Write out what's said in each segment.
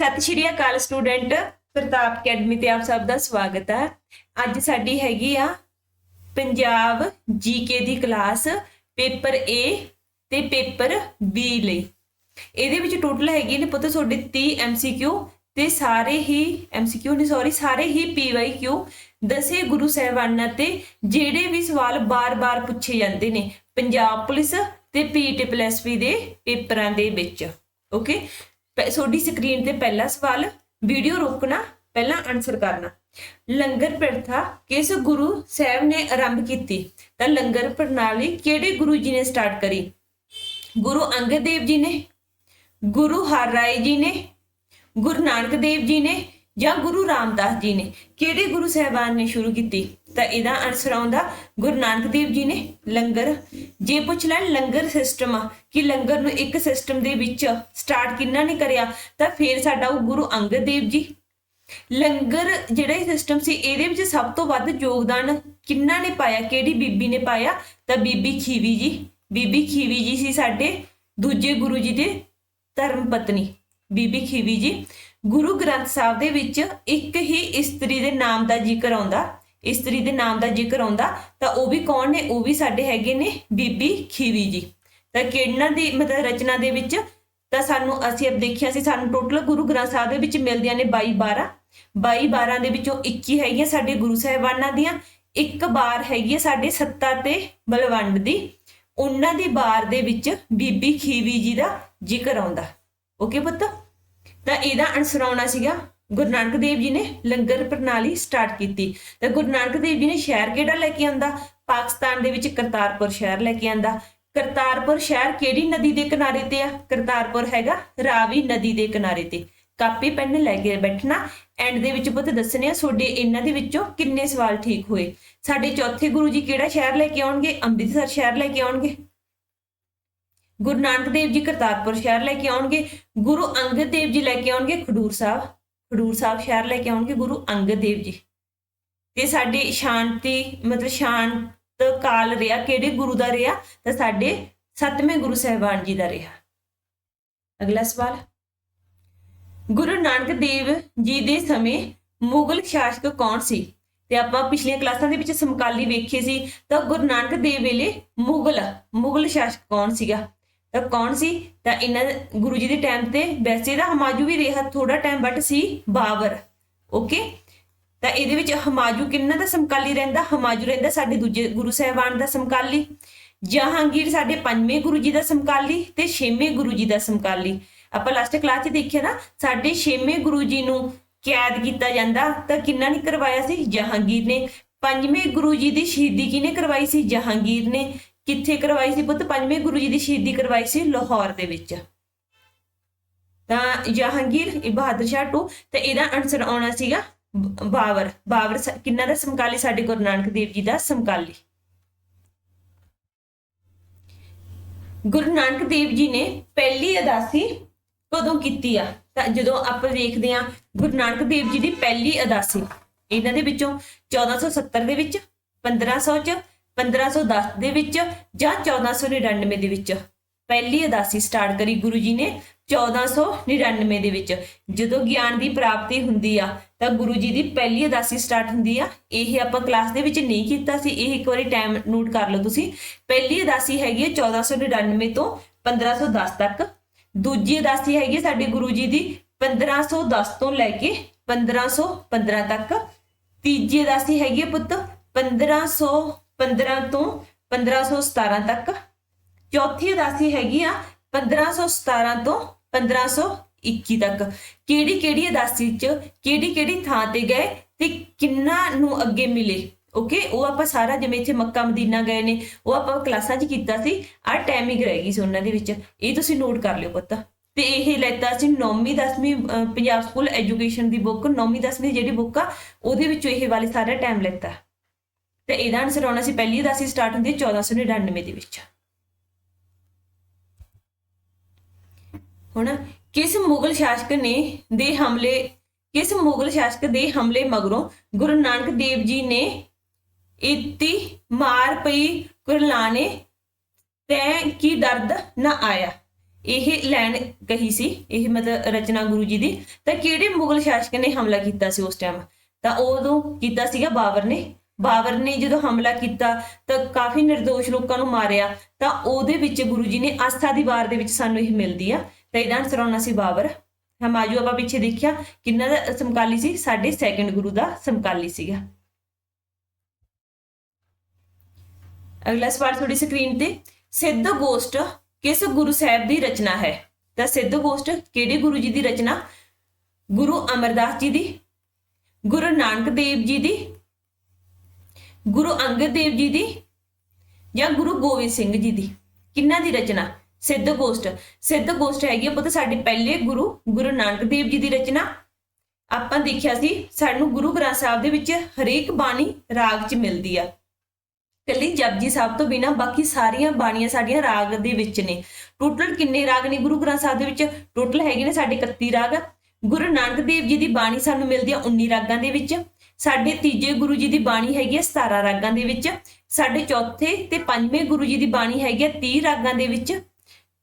ਸਤਿ ਸ਼੍ਰੀ ਅਕਾਲ ਸਟੂਡੈਂਟ, ਪ੍ਰਤਾਪ ਅਕੈਡਮੀ ਤੇ ਆਪ ਸਭ ਦਾ ਸਵਾਗਤ ਹੈ। ਅੱਜ ਸਾਡੀ ਹੈਗੀ ਆ ਪੰਜਾਬ ਜੀਕੇ ਦੀ ਕਲਾਸ ਪੇਪਰ A ਤੇ ਪੇਪਰ B ਲਈ। ਇਹਦੇ ਵਿੱਚ ਟੋਟਲ ਹੈਗੇ ਨੇ ਪੁੱਤ ਤੁਹਾਡੇ 30 MCQ ਤੇ ਸਾਰੇ ਹੀ MCQ ਨਹੀਂ ਸੌਰੀ ਸਾਰੇ ਹੀ PYQ ਦਸੇ ਗੁਰੂ ਸਾਹਿਬਾਨਾਂ ਤੇ, ਜਿਹੜੇ ਵੀ ਸਵਾਲ ਬਾਰ-ਬਾਰ ਪੁੱਛੇ ਜਾਂਦੇ ਨੇ, ਪੰਜਾਬ ਪੁਲਿਸ ਤੇ ਪੀਟੀ ਪੀਟੀਪੀਐਸਪੀ ਦੇ ਪੇਪਰਾਂ ਦੇ ਵਿੱਚ ਓਕੇ ਤੁਹਾਡੀ ਸਕਰੀਨ ਤੇ ਪਹਿਲਾ ਸਵਾਲ ਵੀਡੀਓ ਰੋਕਣਾ, ਪਹਿਲਾਂ ਆਨਸਰ ਕਰਨਾ। ਲੰਗਰ ਪ੍ਰਥਾ ਕਿਸ ਗੁਰੂ ਸਾਹਿਬ ਨੇ ਆਰੰਭ ਕੀਤੀ? ਤਾਂ ਲੰਗਰ ਪ੍ਰਣਾਲੀ ਕਿਹੜੇ ਗੁਰੂ ਜੀ ਨੇ ਸਟਾਰਟ ਕਰੀ? ਗੁਰੂ ਅੰਗਦ ਦੇਵ ਜੀ ਨੇ, ਗੁਰੂ ਹਰਰਾਏ ਜੀ ਨੇ, ਗੁਰੂ ਨਾਨਕ ਦੇਵ ਜੀ ਨੇ ਜਾਂ ਗੁਰੂ ਰਾਮਦਾਸ ਜੀ ਨੇ? ਕਿਹੜੇ ਗੁਰੂ ਸਾਹਿਬਾਨ ਨੇ ਸ਼ੁਰੂ ਕੀਤੀ? ਤਾਂ ਇਹਦਾ ਆਨਸਰ ਆਉਂਦਾ ਗੁਰੂ ਨਾਨਕ ਦੇਵ ਜੀ ਨੇ। ਲੰਗਰ ਜੇ ਪੁੱਛ ਲੈਣ ਲੰਗਰ ਸਿਸਟਮ ਕਿ ਲੰਗਰ ਨੂੰ ਇੱਕ ਸਿਸਟਮ ਦੇ ਵਿੱਚ ਸਟਾਰਟ ਕਿੰਨਾ ਨੇ ਕਰਿਆ, ਤਾਂ ਫਿਰ ਸਾਡਾ ਉਹ ਗੁਰੂ ਅੰਗਦ ਦੇਵ ਜੀ। ਲੰਗਰ ਜਿਹੜਾ ਇਹ ਸਿਸਟਮ ਸੀ, ਇਹਦੇ ਵਿੱਚ ਸਭ ਤੋਂ ਵੱਧ ਯੋਗਦਾਨ ਕਿੰਨਾ ਨੇ ਪਾਇਆ, ਕਿਹੜੀ ਬੀਬੀ ਨੇ ਪਾਇਆ? ਤਾਂ ਬੀਬੀ ਖੀਵੀ ਜੀ। ਬੀਬੀ ਖੀਵੀ ਜੀ ਸੀ ਸਾਡੇ ਦੂਜੇ ਗੁਰੂ ਜੀ ਦੇ ਧਰਮ ਪਤਨੀ। ਬੀਬੀ ਖੀਵੀ ਜੀ ਗੁਰੂ ਗ੍ਰੰਥ ਸਾਹਿਬ ਦੇ ਵਿੱਚ ਇੱਕ ਹੀ ਇਸਤਰੀ ਦੇ ਨਾਮ ਦਾ ਜ਼ਿਕਰ ਆਉਂਦਾ। ਇਸਤਰੀ ਦੇ ਨਾਮ ਦਾ ਜ਼ਿਕਰ ਆਉਂਦਾ, ਤਾਂ ਉਹ ਵੀ ਕੌਣ ਨੇ? ਉਹ ਵੀ ਸਾਡੇ ਹੈਗੇ ਨੇ ਬੀਬੀ ਖੀਵੀ ਜੀ। ਤਾਂ ਕਿਹਨਾਂ ਦੀ ਮਤਲਬ ਰਚਨਾ ਦੇ ਵਿੱਚ ਤਾਂ ਸਾਨੂੰ ਅਸੀਂ ਅਬ ਦੇਖਿਆ ਸੀ, ਸਾਨੂੰ ਟੋਟਲ ਗੁਰੂ ਗ੍ਰੰਥ ਸਾਹਿਬ ਦੇ ਵਿੱਚ ਮਿਲਦੀਆਂ ਨੇ 22 12 22 12 ਦੇ ਵਿੱਚੋਂ 21 ਹੈਗੀਆਂ ਸਾਡੇ ਗੁਰੂ ਸਾਹਿਬਾਨਾਂ ਦੀਆਂ, ਇੱਕ ਬਾਰ ਹੈਗੀ ਹੈ ਸਾਡੇ ਸੱਤਾ ਤੇ ਬਲਵੰਡ ਦੀ। ਉਹਨਾਂ ਦੀ ਬਾਰ ਦੇ ਵਿੱਚ ਬੀਬੀ ਖੀਵੀ ਜੀ ਦਾ ਜ਼ਿਕਰ ਆਉਂਦਾ। ਓਕੇ ਪੁੱਤ? ਤਾਂ ਇਹਦਾ ਆਨਸਰ ਆਉਣਾ ਸੀਗਾ। ਗੁਰੂ ਨਾਨਕ ਦੇਵ ਜੀ ਨੇ ਲੰਗਰ ਪ੍ਰਣਾਲੀ ਸਟਾਰਟ ਕੀਤੀ। ਤਾਂ ਗੁਰੂ ਨਾਨਕ ਦੇਵ ਜੀ ਨੇ ਸ਼ਹਿਰ ਕਿਹੜਾ ਲੈ ਕੇ ਆਂਦਾ? ਪਾਕਿਸਤਾਨ ਦੇ ਵਿੱਚ ਕਰਤਾਰਪੁਰ ਸ਼ਹਿਰ ਲੈ ਕੇ ਆਂਦਾ। ਕਰਤਾਰਪੁਰ ਸ਼ਹਿਰ ਕਿਹੜੀ ਨਦੀ ਦੇ ਕਿਨਾਰੇ ਤੇ ਆ? ਕਰਤਾਰਪੁਰ ਹੈਗਾ ਰਾਵੀ ਨਦੀ ਦੇ ਕਿਨਾਰੇ ਤੇ। ਕਾਪੀ, ਪੈਨ ਲੈ ਕੇ ਬੈਠਣਾ। ਐਂਡ ਦੇ ਵਿੱਚ ਪੁੱਤ ਦੱਸਣੇ ਆ ਤੁਹਾਡੇ ਇਹਨਾਂ ਦੇ ਵਿੱਚੋਂ ਕਿੰਨੇ ਸਵਾਲ ਠੀਕ ਹੋਏ? ਸਾਡੇ ਚੌਥੇ ਗੁਰੂ ਜੀ ਕਿਹੜਾ ਸ਼ਹਿਰ ਲੈ ਕੇ ਆਉਣਗੇ? ਅੰਮ੍ਰਿਤਸਰ ਸ਼ਹਿਰ ਲੈ ਕੇ ਆਉਣਗੇ। ਗੁਰੂ ਨਾਨਕ ਦੇਵ ਜੀ ਕਰਤਾਰਪੁਰ ਸ਼ਹਿਰ ਲੈ ਕੇ ਆਉਣਗੇ। ਗੁਰੂ ਅੰਗਦ ਦੇਵ ਜੀ ਲੈ ਕੇ ਆਉਣਗੇ ਖਡੂਰ ਸਾਹਿਬ। ਖਡੂਰ ਸਾਹਿਬ ਸ਼ਹਿਰ ਲੈ ਕੇ ਆਉਣਗੇ ਗੁਰੂ ਅੰਗਦ ਦੇਵ ਜੀ। ਤੇ ਸਾਡੀ ਸ਼ਾਂਤੀ, ਮਤਲਬ ਸ਼ਾਂਤ ਕਾਲ ਰਿਹਾ। ਕਿਹੜੇ ਗੁਰੂ ਦਾ ਰਿਹਾ? ਤਾਂ ਸਾਡੇ ਸੱਤਵੇਂ ਗੁਰੂ ਸਾਹਿਬਾਨ ਜੀ ਦਾ ਰਿਹਾ। ਅਗਲਾ ਸਵਾਲ। ਗੁਰੂ ਨਾਨਕ ਦੇਵ ਜੀ ਦੇ ਸਮੇਂ ਮੁਗਲ ਸ਼ਾਸਕ ਕੌਣ ਸੀ? ਤੇ ਆਪਾਂ ਪਿਛਲੀਆਂ ਕਲਾਸਾਂ ਦੇ ਵਿੱਚ ਸਮਕਾਲੀ ਵੇਖੇ ਸੀ। ਤਾਂ ਗੁਰੂ ਨਾਨਕ ਦੇਵ ਵੇਲੇ ਮੁਗਲ ਮੁਗਲ ਸ਼ਾਸਕ ਕੌਣ ਸੀਗਾ? ਤਾਂ ਕੌਣ ਸੀ? ਤਾਂ ਇਹਨਾਂ ਗੁਰੂ ਜੀ ਦੇ ਟਾਈਮ ਤੇ ਵੈਸੇ ਤਾਂ ਹਮਾਜੂ ਵੀ ਰਿਹਾ ਥੋੜਾ ਟਾਈਮ ਬਟ ਸੀ ਬਾਬਰ ਓਕੇ ਤਾਂ ਇਹਦੇ ਵਿੱਚ ਹਮਾਜੂ ਕਿੰਨਾ ਦਾ ਸਮਕਾਲੀ ਰਹਿੰਦਾ? ਹਮਾਜੂ ਰਹਿੰਦਾ ਸਾਡੇ ਦੂਜੇ ਗੁਰੂ ਸਾਹਿਬਾਨ ਦਾ ਸਮਕਾਲੀ, ਜਹਾਂਗੀਰ ਸਾਡੇ ਪੰਜਵੇਂ ਗੁਰੂ ਜੀ ਦਾ ਸਮਕਾਲੀ ਤੇ ਛੇਵੇਂ ਗੁਰੂ ਜੀ ਦਾ ਸਮਕਾਲੀ। ਆਪਾਂ ਲਾਸਟ ਕਲਾਸ 'ਚ ਦੇਖਿਆ ਨਾ, ਸਾਡੇ ਛੇਵੇਂ ਗੁਰੂ ਜੀ ਨੂੰ ਕੈਦ ਕੀਤਾ ਜਾਂਦਾ, ਤਾਂ ਕਿੰਨਾ ਨੇ ਕਰਵਾਇਆ ਸੀ? ਜਹਾਂਗੀਰ ਨੇ। ਪੰਜਵੇਂ ਗੁਰੂ ਜੀ ਦੀ ਸ਼ਹੀਦੀ ਕਿਹਨੇ ਕਰਵਾਈ ਸੀ? ਜਹਾਂਗੀਰ ਨੇ। ਕਿੱਥੇ ਕਰਵਾਈ ਸੀ ਪੁੱਤ? ਪੰਜਵੇਂ ਗੁਰੂ ਜੀ ਦੀ ਸ਼ਹੀਦੀ ਕਰਵਾਈ ਸੀ ਲਾਹੌਰ ਦੇ ਵਿੱਚ। ਤਾਂ ਜਹਾਂਗੀਰ ਬਹਾਦਰ ਸ਼ਾਹ ਟੂ ਤੇ ਇਹਦਾ ਆਨਸਰ ਆਉਣਾ ਸੀਗਾ ਬਾਬਰ ਬਾਬਰ ਕਿੰਨਾ ਦਾ ਸਮਕਾਲੀ? ਸਾਡੇ ਗੁਰੂ ਨਾਨਕ ਦੇਵ ਜੀ ਦਾ ਸਮਕਾਲੀ। ਗੁਰੂ ਨਾਨਕ ਦੇਵ ਜੀ ਨੇ ਪਹਿਲੀ ਅਦਾਸੀ ਕਦੋਂ ਕੀਤੀ ਆ? ਤਾਂ ਜਦੋਂ ਆਪਾਂ ਦੇਖਦੇ ਆ ਗੁਰੂ ਨਾਨਕ ਦੇਵ ਜੀ ਦੀ ਪਹਿਲੀ ਅਦਾਸੀ, ਇਹਨਾਂ ਦੇ ਵਿੱਚੋਂ 1470 ਦੇ ਵਿੱਚ 1500 ਚ 1510 ਦੇ ਵਿੱਚ ਜਾਂ 1499 ਦੇ ਵਿੱਚ। ਪਹਿਲੀ ਉਦਾਸੀ ਸਟਾਰਟ ਕਰੀ ਗੁਰੂ ਜੀ ਨੇ 1499 ਦੇ ਵਿੱਚ। ਜਦੋਂ ਗਿਆਨ ਦੀ ਪ੍ਰਾਪਤੀ ਹੁੰਦੀ ਆ, ਤਾਂ ਗੁਰੂ ਜੀ ਦੀ ਪਹਿਲੀ ਉਦਾਸੀ ਸਟਾਰਟ ਹੁੰਦੀ ਆ। ਇਹ ਆਪਾਂ ਕਲਾਸ ਦੇ ਵਿੱਚ ਨਹੀਂ ਕੀਤਾ ਸੀ, ਇਹ ਇੱਕ ਵਾਰੀ ਟਾਈਮ ਨੋਟ ਕਰ ਲਓ ਤੁਸੀਂ। ਪਹਿਲੀ ਉਦਾਸੀ ਹੈਗੀ ਹੈ 1499 ਤੋਂ 1510 ਤੱਕ। ਦੂਜੀ ਅਦਾਸੀ ਹੈਗੀ ਸਾਡੇ ਗੁਰੂ ਜੀ ਦੀ 1510 ਤੋਂ ਲੈ ਕੇ 1515 ਤੱਕ। ਤੀਜੀ ਉਦਾਸੀ ਹੈਗੀ ਪੁੱਤ 1500 15 ਤੋਂ 1517 ਤੱਕ। ਚੌਥੀ ਉਦਾਸੀ ਹੈਗੀ ਆ 1517 ਤੋਂ 1521 ਤੱਕ। ਕਿਹੜੀ ਕਿਹੜੀ ਉਦਾਸੀ ਚ ਕਿਹੜੀ ਕਿਹੜੀ ਥਾਂ ਤੇ ਗਏ ਤੇ ਕਿੰਨਾ ਨੂੰ ਅੱਗੇ ਮਿਲੇ? ਓਕੇ, ਉਹ ਆਪਾਂ ਸਾਰਾ ਜਿਵੇਂ ਇੱਥੇ ਮੱਕਾ ਮਦੀਨਾ ਗਏ ਨੇ, ਉਹ ਆਪਾਂ ਕਲਾਸਾਂ 'ਚ ਕੀਤਾ ਸੀ। ਆ ਟਾਈਮਿੰਗ ਰਹਿ ਗਈ ਸੀ ਉਹਨਾਂ ਦੇ ਵਿੱਚ। ਇਹ ਤੁਸੀਂ ਨੋਟ ਕਰ ਲਿਓ ਪੁੱਤ। ਤੇ ਇਹ ਲੈਤਾ ਸੀ 9ਵੀਂ 10ਵੀਂ ਪੰਜਾਬ ਸਕੂਲ ਐਜੂਕੇਸ਼ਨ ਦੀ ਬੁੱਕ 9ਵੀਂ 10ਵੀਂ ਜਿਹੜੀ ਬੁੱਕ ਆ, ਉਹਦੇ ਵਿੱਚੋਂ ਇਹ ਵਾਲੇ ਸਾਰੇ ਟਾਈਮ ਲੈਤਾ। ਤੇ ਇਹਦਾ ਆਨਸਰ ਆਉਣਾ ਸੀ ਪਹਿਲੀ ਉਦਾਸੀ ਸਟਾਰਟ ਹੁੰਦੀ 1499 ਦੇ ਵਿੱਚ। ਹੁਣ ਕਿਸ ਮੁਗਲ ਸ਼ਾਸਕ ਨੇ ਦੇ ਹਮਲੇ, ਕਿਸ ਮੁਗਲ ਸ਼ਾਸਕ ਦੇ ਹਮਲੇ ਮਗਰੋਂ ਗੁਰੂ ਨਾਨਕ ਦੇਵ ਜੀ ਨੇ ਇਤੀ ਮਾਰ ਪਈ ਕੁਰਲਾਣੇ ਤੈ ਕੀ ਦਰਦ ਨਾ ਆਇਆ? ਇਹ ਲੈਣ ਕਹੀ ਸੀ, ਇਹ ਮਤਲਬ ਰਚਨਾ ਗੁਰੂ ਜੀ ਦੀ। ਤਾਂ ਕਿਹੜੇ ਮੁਗਲ ਸ਼ਾਸਕ ਨੇ ਹਮਲਾ ਕੀਤਾ ਸੀ ਉਸ ਟਾਈਮ ਤਾਂ ਉਦੋਂ ਕੀਤਾ ਸੀਗਾ ਬਾਬਰ ਨੇ। ਬਾਬਰ ਨੇ ਜਦੋਂ ਹਮਲਾ ਕੀਤਾ ਤਾਂ ਕਾਫੀ ਨਿਰਦੋਸ਼ ਲੋਕਾਂ ਨੂੰ ਮਾਰਿਆ, ਤਾਂ ਉਹਦੇ ਵਿੱਚ ਗੁਰੂ ਜੀ ਨੇ ਆਸਥਾ ਦੀ ਵਾਰ ਦੇ ਵਿੱਚ ਸਾਨੂੰ ਇਹ ਮਿਲਦੀ ਆ। ਤਾਂ ਇਹਦਾ ਆਨਸਰ ਆਉਣਾ ਸੀ ਬਾਬਰ। ਹਮਾਜੂ ਆਪਾਂ ਪਿੱਛੇ ਦੇਖਿਆ ਕਿੰਨਾ ਦਾ ਸਮਕਾਲੀ ਸੀ? ਸਾਡੇ ਸੈਕੰਡ ਗੁਰੂ ਦਾ ਸਮਕਾਲੀ ਸੀਗਾ। ਅਗਲਾ ਸਵਾਲ ਤੁਹਾਡੀ ਸਕਰੀਨ ਤੇ। ਸਿੱਧ ਗੋਸ਼ਟ ਕਿਸ ਗੁਰੂ ਸਾਹਿਬ ਦੀ ਰਚਨਾ ਹੈ? ਤਾਂ ਸਿੱਧ ਗੋਸ਼ਟ ਕਿਹੜੇ ਗੁਰੂ ਜੀ ਦੀ ਰਚਨਾ? ਗੁਰੂ ਅਮਰਦਾਸ ਜੀ ਦੀ, ਗੁਰੂ ਨਾਨਕ ਦੇਵ ਜੀ ਦੀ ਗੁਰੂ ਅੰਗਦ ਦੇਵ ਜੀ ਦੀ ਜਾਂ ਗੁਰੂ ਗੋਬਿੰਦ ਸਿੰਘ ਜੀ ਦੀ? ਕਿੰਨਾਂ ਦੀ ਰਚਨਾ? ਸਿੱਧ ਗੋਸ਼ਟ। ਸਿੱਧ ਗੋਸ਼ਟ ਹੈਗੀ ਆ ਪੁੱਤ ਸਾਡੇ ਪਹਿਲੇ ਗੁਰੂ ਗੁਰੂ ਨਾਨਕ ਦੇਵ ਜੀ ਦੀ ਰਚਨਾ। ਆਪਾਂ ਦੇਖਿਆ ਸੀ, ਸਾਨੂੰ ਗੁਰੂ ਗ੍ਰੰਥ ਸਾਹਿਬ ਦੇ ਵਿੱਚ ਹਰੇਕ ਬਾਣੀ ਰਾਗ 'ਚ ਮਿਲਦੀ ਆ। ਕੱਲੀ ਜਪਜੀ ਸਾਹਿਬ ਤੋਂ ਬਿਨਾ ਬਾਕੀ ਸਾਰੀਆਂ ਬਾਣੀਆਂ ਸਾਡੀਆਂ ਰਾਗ ਦੇ ਵਿੱਚ ਨੇ। ਟੋਟਲ ਕਿੰਨੇ ਰਾਗ ਨੇ ਗੁਰੂ ਗ੍ਰੰਥ ਸਾਹਿਬ ਦੇ ਵਿੱਚ? ਟੋਟਲ ਹੈਗੇ ਨੇ ਸਾਡੇ 31 ਰਾਗ। ਗੁਰੂ ਨਾਨਕ ਦੇਵ ਜੀ ਦੀ ਬਾਣੀ ਸਾਨੂੰ ਮਿਲਦੀ ਆ 19 ਰਾਗਾਂ ਦੇ ਵਿੱਚ। ਸਾਡੇ ਤੀਜੇ ਗੁਰੂ ਜੀ ਦੀ ਬਾਣੀ ਹੈਗੀ ਆ 17 ਰਾਗਾਂ ਦੇ ਵਿੱਚ। ਸਾਡੇ ਚੌਥੇ ਤੇ ਪੰਜਵੇਂ ਗੁਰੂ ਜੀ ਦੀ ਬਾਣੀ ਹੈਗੀ ਆ 30 ਰਾਗਾਂ ਦੇ ਵਿੱਚ।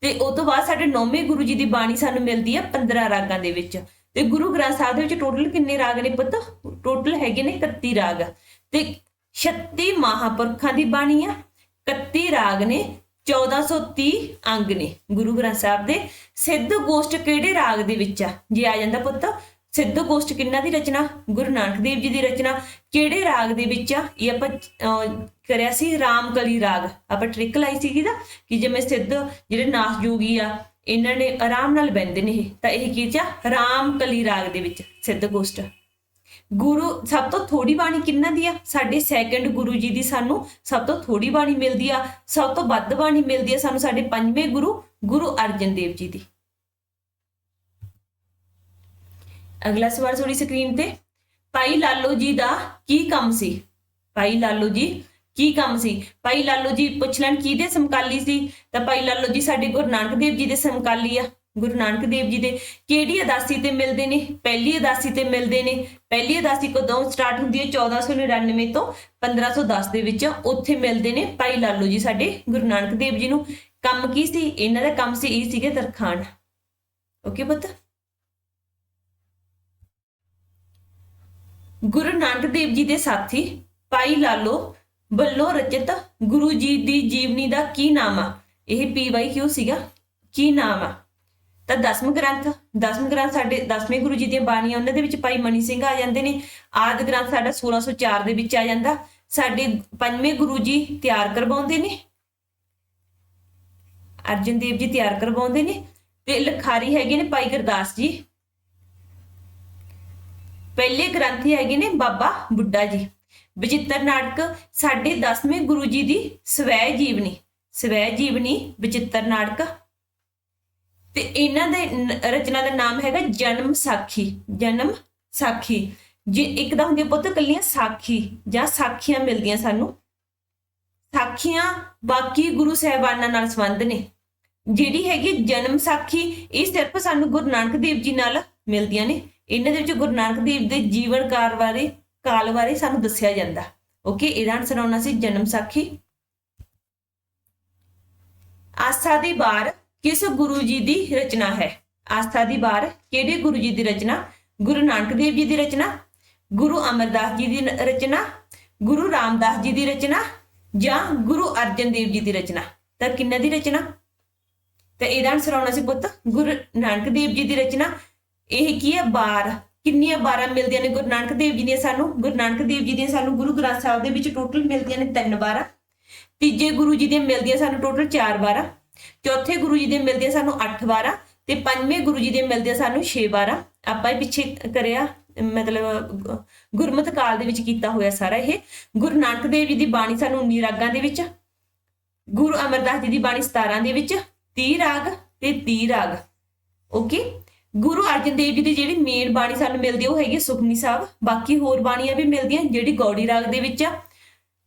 ਤੇ ਉਸ ਤੋਂ ਬਾਅਦ ਸਾਡੇ ਨੌਵੇਂ ਗੁਰੂ ਜੀ ਦੀ ਬਾਣੀ ਸਾਨੂੰ ਮਿਲਦੀ ਹੈ 15 ਰਾਗਾਂ ਦੇ ਵਿੱਚ। ਤੇ ਗੁਰੂ ਗ੍ਰੰਥ ਸਾਹਿਬ ਦੇ ਵਿੱਚ ਟੋਟਲ ਕਿੰਨੇ ਰਾਗ ਨੇ ਪੁੱਤ? ਟੋਟਲ ਹੈਗੇ ਨੇ 31 ਰਾਗ। ਤੇ 36 ਮਹਾਪੁਰਖਾਂ ਦੀ ਬਾਣੀ ਆ। 31 ਰਾਗ ਨੇ 1430 ਅੰਗ ਨੇ ਗੁਰੂ ਗ੍ਰੰਥ ਸਾਹਿਬ ਦੇ। ਸਿੱਧ ਗੋਸ਼ਟ ਕਿਹੜੇ ਰਾਗ ਦੇ ਵਿੱਚ ਆ? ਜੇ ਆ ਜਾਂਦਾ ਪੁੱਤ ਸਿੱਧ ਗੋਸ਼ਟ ਕਿੰਨਾ ਦੀ ਰਚਨਾ? ਗੁਰੂ ਨਾਨਕ ਦੇਵ ਜੀ ਦੀ ਰਚਨਾ। ਕਿਹੜੇ ਰਾਗ ਦੇ ਵਿੱਚ ਆ? ਇਹ ਆਪਾਂ ਕਰਿਆ ਸੀ ਰਾਮਕਲੀ ਰਾਗ। ਆਪਾਂ ਟ੍ਰਿਕ ਲਾਈ ਸੀਗੀ ਨਾ, ਕਿ ਜਿਵੇਂ ਸਿੱਧ ਜਿਹੜੇ ਨਾਸ ਜੋਗੀ ਆ, ਇਹਨਾਂ ਨੇ ਆਰਾਮ ਨਾਲ ਬੈੰਦੇ ਨੇ ਇਹ। ਤਾਂ ਇਹ ਕੀ ਚਾ ਰਾਮਕਲੀ ਰਾਗ ਦੇ ਵਿੱਚ, ਸਿੱਧ ਗੋਸ਼ਟ। ਗੁਰੂ, ਸਭ ਤੋਂ ਥੋੜੀ ਬਾਣੀ ਕਿੰਨਾ ਦੀ ਆ? ਸਾਡੇ ਸੈਕੰਡ ਗੁਰੂ ਜੀ ਦੀ ਸਾਨੂੰ ਸਭ ਤੋਂ ਥੋੜੀ ਬਾਣੀ ਮਿਲਦੀ ਆ। ਸਭ ਤੋਂ ਵੱਧ ਬਾਣੀ ਮਿਲਦੀ ਆ ਸਾਨੂੰ ਸਾਡੇ ਪੰਜਵੇਂ ਗੁਰੂ ਗੁਰੂ ਅਰਜਨ ਦੇਵ ਜੀ ਦੀ। ਅਗਲਾ ਸਵਾਲ ਤੁਹਾਡੀ ਸਕਰੀਨ ਤੇ। ਭਾਈ ਲਾਲੋ ਜੀ ਦਾ ਕੀ ਕੰਮ ਸੀ? ਭਾਈ ਲਾਲੋ ਜੀ, ਕੀ ਕੰਮ ਸੀ? ਭਾਈ ਲਾਲੋ ਜੀ, ਪੁੱਛ ਲੈਣ ਕਿਹਦੇ ਸਮਕਾਲੀ ਸੀ? ਤਾਂ ਭਾਈ ਲਾਲੋ ਜੀ, ਸਾਡੇ ਗੁਰੂ ਨਾਨਕ ਦੇਵ ਜੀ ਦੇ ਸਮਕਾਲੀ ਆ। ਗੁਰੂ ਨਾਨਕ ਦੇਵ ਜੀ ਦੇ ਕਿਹੜੀ ਅਦਾਸੀ ਤੇ ਮਿਲਦੇ ਨੇ? ਪਹਿਲੀ ਅਦਾਸੀ ਤੇ ਮਿਲਦੇ ਨੇ। ਪਹਿਲੀ ਅਦਾਸੀ ਕਦੋਂ ਸਟਾਰਟ ਹੁੰਦੀ ਹੈ? 1499 ਤੋਂ 1510 ਦੇ ਵਿੱਚ ਉੱਥੇ ਮਿਲਦੇ ਨੇ ਭਾਈ ਲਾਲੋ ਜੀ ਸਾਡੇ ਗੁਰੂ ਨਾਨਕ ਦੇਵ ਜੀ ਨੂੰ। ਕੰਮ ਕੀ ਸੀ? ਇਹਨਾਂ ਦਾ ਕੰਮ ਸੀ, ਇਹ ਸੀਗੇ ਤਰਖਾਣ। ਓਕੇ ਪੁੱਤ? ਗੁਰੂ ਨਾਨਕ ਦੇਵ ਜੀ ਦੇ ਸਾਥੀ, ਭਾਈ ਲਾਲੋ ਵੱਲੋਂ ਰਚਿਤ ਗੁਰੂ ਜੀ ਦੀ ਜੀਵਨੀ ਦਾ ਕੀ ਨਾਮ ਆ? ਇਹ ਪੀਵਾਈ ਕਿਉਂ ਸੀਗਾ? ਕੀ ਨਾਮ ਆ? ਤਾਂ ਦਸਮ ਗ੍ਰੰਥ ਦਸਮ ਗ੍ਰੰਥ ਸਾਡੇ, ਦਸਵੇਂ ਗੁਰੂ ਜੀ ਦੀਆਂ ਬਾਣੀਆਂ, ਉਹਨਾਂ ਦੇ ਵਿੱਚ ਭਾਈ ਮਨੀ ਸਿੰਘ ਆ ਜਾਂਦੇ ਨੇ। ਆਦ ਗ੍ਰੰਥ ਸਾਡਾ 1604 ਦੇ ਵਿੱਚ ਆ ਜਾਂਦਾ। ਸਾਡੇ ਪੰਜਵੇਂ ਗੁਰੂ ਜੀ ਤਿਆਰ ਕਰਵਾਉਂਦੇ ਨੇ। ਅਰਜਨ ਦੇਵ ਜੀ ਤਿਆਰ ਕਰਵਾਉਂਦੇ ਨੇ। ਤੇ ਲਖਾਰੀ ਹੈਗੇ ਨੇ ਭਾਈ ਗੁਰਦਾਸ ਜੀ। ਪਹਿਲੇ ਗ੍ਰੰਥੀ ਹੈਗੇ ਨੇ ਬਾਬਾ ਬੁੱਢਾ ਜੀ। ਵਿਚਿੱਤਰ ਨਾਟਕ ਸਾਡੇ 10ਵੇਂ ਗੁਰੂ ਜੀ ਦੀ ਸਵੈ ਜੀਵਨੀ ਸਵੈ ਜੀਵਨੀ ਵਿਚਿੱਤਰ ਨਾਟਕ। ਤੇ ਇਹਨਾਂ ਦੇ ਰਚਨਾ ਦਾ ਨਾਮ ਹੈਗਾ ਜਨਮ ਸਾਖੀ ਜਨਮ ਸਾਖੀ। ਜੇ ਇੱਕ ਤਾਂ ਹੁੰਦੀ ਆ ਪੁੱਤ ਕੱਲੀਆਂ ਸਾਖੀ, ਜਾਂ ਸਾਖੀਆਂ ਮਿਲਦੀਆਂ ਸਾਨੂੰ। ਸਾਖੀਆਂ ਬਾਕੀ ਗੁਰੂ ਸਾਹਿਬਾਨਾਂ ਨਾਲ ਸੰਬੰਧ ਨੇ। ਜਿਹੜੀ ਹੈਗੀ ਜਨਮ ਸਾਖੀ, ਇਹ ਸਿਰਫ ਸਾਨੂੰ ਗੁਰੂ ਨਾਨਕ ਦੇਵ ਜੀ ਨਾਲ ਮਿਲਦੀਆਂ ਨੇ। ਇਹਨਾਂ ਦੇ ਵਿੱਚ ਗੁਰੂ ਨਾਨਕ ਦੇਵ ਦੇ ਜੀਵਨ ਕਾਰ ਬਾਰੇ, ਕਾਲ ਬਾਰੇ ਸਾਨੂੰ ਦੱਸਿਆ ਜਾਂਦਾ। ਓਕੇ ਇਹਦਾ ਆਨਸਰ ਆਉਣਾ ਸੀ ਜਨਮ ਸਾਖੀ। ਆਸਥਾ ਦੀ ਬਾਰ ਕਿਸ ਗੁਰੂ ਜੀ ਦੀ ਰਚਨਾ ਹੈ? ਆਸਥਾ ਦੀ ਬਾਰ ਕਿਹੜੇ ਗੁਰੂ ਜੀ ਦੀ ਰਚਨਾ? ਗੁਰੂ ਨਾਨਕ ਦੇਵ ਜੀ ਦੀ ਰਚਨਾ? ਗੁਰੂ ਅਮਰਦਾਸ ਜੀ ਦੀ ਰਚਨਾ? ਗੁਰੂ ਰਾਮਦਾਸ ਜੀ ਦੀ ਰਚਨਾ? ਜਾਂ ਗੁਰੂ ਅਰਜਨ ਦੇਵ ਜੀ ਦੀ ਰਚਨਾ? ਤਾਂ ਕਿੰਨਾ ਦੀ ਰਚਨਾ? ਤਾਂ ਇਹਦਾ ਆਨਸਰ ਆਉਣਾ ਸੀ ਪੁੱਤ, ਗੁਰੂ ਨਾਨਕ ਦੇਵ ਜੀ ਦੀ ਰਚਨਾ ਇਹ ਕੀ ਹੈ ਬਾਰ। ਕਿੰਨੀਆਂ ਬਾਰਾਂ ਮਿਲਦੀਆਂ ਨੇ? ਗੁਰੂ ਨਾਨਕ ਦੇਵ ਜੀ ਦੀਆਂ ਸਾਨੂੰ, ਗੁਰੂ ਨਾਨਕ ਦੇਵ ਜੀ ਦੀਆਂ ਸਾਨੂੰ ਗੁਰੂ ਗ੍ਰੰਥ ਸਾਹਿਬ ਦੇ ਵਿੱਚ ਟੋਟਲ ਮਿਲਦੀਆਂ ਨੇ ਤਿੰਨ ਬਾਰਾਂ। ਤੀਜੇ ਗੁਰੂ ਜੀ ਦੀਆਂ ਮਿਲਦੀਆਂ ਸਾਨੂੰ ਟੋਟਲ 4 ਬਾਰਾਂ। ਚੌਥੇ ਗੁਰੂ ਜੀ ਦੀਆਂ ਮਿਲਦੀਆਂ ਸਾਨੂੰ 8 ਬਾਰਾਂ ਤੇ ਪੰਜਵੇਂ ਗੁਰੂ ਜੀ ਦੀਆਂ ਮਿਲਦੀਆਂ ਸਾਨੂੰ 6 ਬਾਰਾਂ। ਆਪਾਂ ਇਹ ਪਿੱਛੇ ਕਰਿਆ, ਮਤਲਬ ਗੁ- ਕਾਲ ਦੇ ਵਿੱਚ ਕੀਤਾ ਹੋਇਆ ਸਾਰਾ ਇਹ। ਗੁਰੂ ਨਾਨਕ ਦੇਵ ਜੀ ਦੀ ਬਾਣੀ ਸਾਨੂੰ 19 ਰਾਗਾਂ ਦੇ ਵਿੱਚ, ਗੁਰੂ ਅਮਰਦਾਸ ਜੀ ਦੀ ਬਾਣੀ 17 ਦੇ ਵਿੱਚ 30 ਰਾਗ ਤੇ 30 ਰਾਗ। ਓਕੇ ਗੁਰੂ ਅਰਜਨ ਦੇਵ ਜੀ ਦੀ ਜਿਹੜੀ ਮੇਨ ਬਾਣੀ ਸਾਨੂੰ ਮਿਲਦੀ ਆ, ਉਹ ਹੈਗੀ ਸੁਖਮਨੀ ਸਾਹਿਬ। ਬਾਕੀ ਹੋਰ ਬਾਣੀਆਂ ਵੀ ਮਿਲਦੀਆਂ, ਜਿਹੜੀ ਗੌੜੀ ਰਾਗ ਦੇ ਵਿੱਚ ਆ।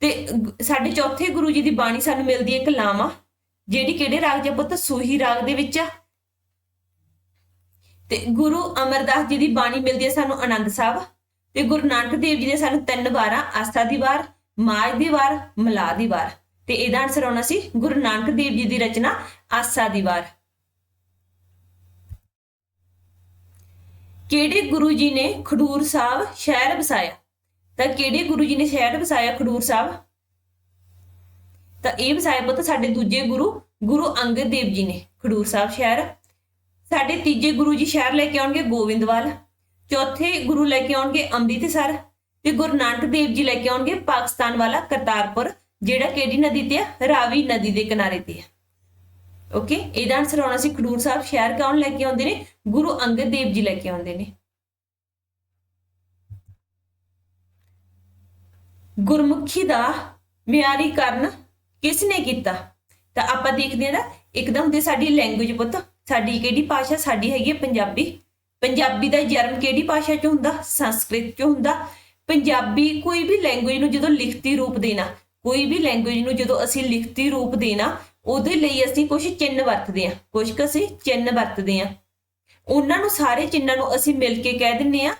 ਤੇ ਸਾਡੇ ਚੌਥੇ ਗੁਰੂ ਜੀ ਦੀ ਬਾਣੀ ਸਾਨੂੰ ਮਿਲਦੀ ਹੈ ਇੱਕ ਲਾਮਾ, ਜਿਹੜੀ ਕਿਹੜੇ ਰਾਗ 'ਚ ਪੁੱਤ? ਸੂਹੀ ਰਾਗ ਦੇ ਵਿੱਚ ਆ। ਤੇ ਗੁਰੂ ਅਮਰਦਾਸ ਜੀ ਦੀ ਬਾਣੀ ਮਿਲਦੀ ਹੈ ਸਾਨੂੰ ਆਨੰਦ ਸਾਹਿਬ। ਤੇ ਗੁਰੂ ਨਾਨਕ ਦੇਵ ਜੀ ਦੇ ਸਾਨੂੰ ਤਿੰਨ ਵਾਰਾਂ, ਆਸਥਾ ਦੀ ਵਾਰ ਮਾਜ ਦੀ ਵਾਰ ਮਲਾ ਦੀ ਵਾਰ। ਤੇ ਇਹਦਾ ਆਨਸਰ ਆਉਣਾ ਸੀ ਗੁਰੂ ਨਾਨਕ ਦੇਵ ਜੀ ਦੀ ਰਚਨਾ ਆਸਾ ਦੀ ਵਾਰ। ਕਿਹੜੇ ਗੁਰੂ ਜੀ ਨੇ ਖਡੂਰ ਸਾਹਿਬ ਸ਼ਹਿਰ ਵਸਾਇਆ? ਤਾਂ ਕਿਹੜੇ ਗੁਰੂ ਜੀ ਨੇ ਸ਼ਹਿਰ ਵਸਾਇਆ ਖਡੂਰ ਸਾਹਿਬ? ਤਾਂ ਇਹ ਵਸਾਇਆ ਪੁੱਤ ਸਾਡੇ ਦੂਜੇ ਗੁਰੂ ਗੁਰੂ ਅੰਗਦ ਦੇਵ ਜੀ ਨੇ ਖਡੂਰ ਸਾਹਿਬ ਸ਼ਹਿਰ। ਸਾਡੇ ਤੀਜੇ ਗੁਰੂ ਜੀ ਸ਼ਹਿਰ ਲੈ ਕੇ ਆਉਣਗੇ ਗੋਬਿੰਦਵਾਲ ਚੌਥੇ ਗੁਰੂ ਲੈ ਕੇ ਆਉਣਗੇ ਅੰਮ੍ਰਿਤਸਰ। ਤੇ ਗੁਰੂ ਨਾਨਕ ਦੇਵ ਜੀ ਲੈ ਕੇ ਆਉਣਗੇ ਪਾਕਿਸਤਾਨ ਵਾਲਾ ਕਰਤਾਰਪੁਰ, ਜਿਹੜਾ ਕਿਹੜੀ ਨਦੀ ਤੇ ਆ? ਰਾਵੀ ਨਦੀ ਦੇ ਕਿਨਾਰੇ ਤੇ ਆ। ਓਕੇ ਇਹਦਾ ਆਨਸਰ ਆਉਣਾ ਸੀ, ਖਡੂਰ ਸਾਹਿਬ ਸ਼ਹਿਰ ਕੌਣ ਲੈ ਕੇ ਆਉਂਦੇ ਨੇ? ਗੁਰੂ ਅੰਗਦ ਦੇਵ ਜੀ ਲੈ ਕੇ ਆਉਂਦੇ ਨੇ। ਗੁਰਮੁਖੀ ਦਾ ਮਿਆਰੀਕਰਨ ਕਿਸ ਨੇ ਕੀਤਾ? ਤਾਂ ਆਪਾਂ ਦੇਖਦੇ ਹਾਂ ਨਾ, ਇੱਕਦਮ ਤੇ ਸਾਡੀ ਲੈਂਗੁਏਜ ਪੁੱਤ। ਸਾਡੀ ਕਿਹੜੀ ਭਾਸ਼ਾ? ਸਾਡੀ ਹੈਗੀ ਹੈ ਪੰਜਾਬੀ। ਪੰਜਾਬੀ ਦਾ ਜਨਮ ਕਿਹੜੀ ਭਾਸ਼ਾ ਚ ਹੁੰਦਾ? ਸੰਸਕ੍ਰਿਤ ਚ ਹੁੰਦਾ। ਪੰਜਾਬੀ ਕੋਈ ਵੀ ਲੈਂਗੁਏਜ ਨੂੰ ਜਦੋਂ ਲਿਖਤੀ ਰੂਪ ਦੇਣਾ, ਕੋਈ ਵੀ ਲੈਂਗੁਏਜ ਨੂੰ ਜਦੋਂ ਅਸੀਂ ਲਿਖਤੀ ਰੂਪ ਦੇਣਾ ਉਹਦੇ ਲਈ ਅਸੀਂ ਕੁਝ ਚਿੰਨ ਵਰਤਦੇ ਹਾਂ। ਕੁਝ ਕੁ ਅਸੀਂ ਚਿੰਨ ਵਰਤਦੇ ਹਾਂ। ਉਹਨਾਂ ਨੂੰ ਸਾਰੇ ਚਿੰਨਾਂ ਨੂੰ ਅਸੀਂ ਮਿਲ ਕੇ ਕਹਿ ਦਿੰਨੇ ਆ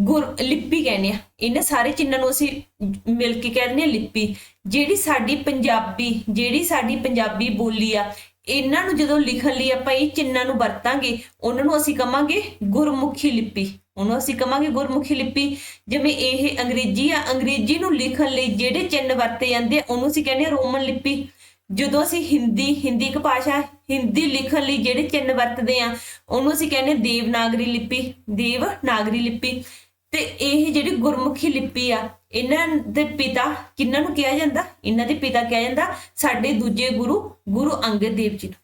ਗੁਰ, ਲਿਪੀ ਕਹਿੰਦੇ ਆ ਇਹਨਾਂ ਸਾਰੇ ਚਿੰਨਾਂ ਨੂੰ ਅਸੀਂ ਮਿਲ ਕੇ ਕਹਿ ਦਿੰਦੇ ਆ ਲਿਪੀ। ਜਿਹੜੀ ਸਾਡੀ ਪੰਜਾਬੀ, ਜਿਹੜੀ ਸਾਡੀ ਪੰਜਾਬੀ ਬੋਲੀ ਆ, ਇਹਨਾਂ ਨੂੰ ਜਦੋਂ ਲਿਖਣ ਲਈ ਆਪਾਂ ਇਹ ਚਿੰਨਾਂ ਨੂੰ ਵਰਤਾਂਗੇ, ਉਹਨਾਂ ਨੂੰ ਅਸੀਂ ਕਵਾਂਗੇ ਗੁਰਮੁਖੀ ਲਿਪੀ। ਉਹਨੂੰ ਅਸੀਂ ਕਵਾਂਗੇ ਗੁਰਮੁਖੀ ਲਿਪੀ। ਜਿਵੇਂ ਇਹ ਅੰਗਰੇਜ਼ੀ ਆ, ਅੰਗਰੇਜ਼ੀ ਨੂੰ ਲਿਖਣ ਲਈ ਜਿਹੜੇ ਚਿੰਨ ਵਰਤੇ ਜਾਂਦੇ ਆ, ਉਹਨੂੰ ਅਸੀਂ ਕਹਿੰਦੇ ਆ ਰੋਮਨ ਲਿਪੀ। ਜਦੋਂ ਅਸੀਂ ਹਿੰਦੀ ਹਿੰਦੀ ਇੱਕ ਭਾਸ਼ਾ ਹਿੰਦੀ ਲਿਖਣ ਲਈ ਜਿਹੜੇ ਚਿੰਨ ਵਰਤਦੇ ਆ ਉਹਨੂੰ ਅਸੀਂ ਕਹਿੰਦੇ ਦੇਵਨਾਗਰੀ ਲਿਪੀ ਦੇਵਨਾਗਰੀ ਲਿਪੀ। ਤੇ ਇਹ ਜਿਹੜੀ ਗੁਰਮੁਖੀ ਲਿਪੀ ਆ, ਇਹਨਾਂ ਦੇ ਪਿਤਾ ਕਿਹਨਾਂ ਨੂੰ ਕਿਹਾ ਜਾਂਦਾ? ਇਹਨਾਂ ਦੇ ਪਿਤਾ ਕਿਹਾ ਜਾਂਦਾ ਸਾਡੇ ਦੂਜੇ ਗੁਰੂ ਗੁਰੂ ਅੰਗਦ ਦੇਵ ਜੀ ਨੂੰ।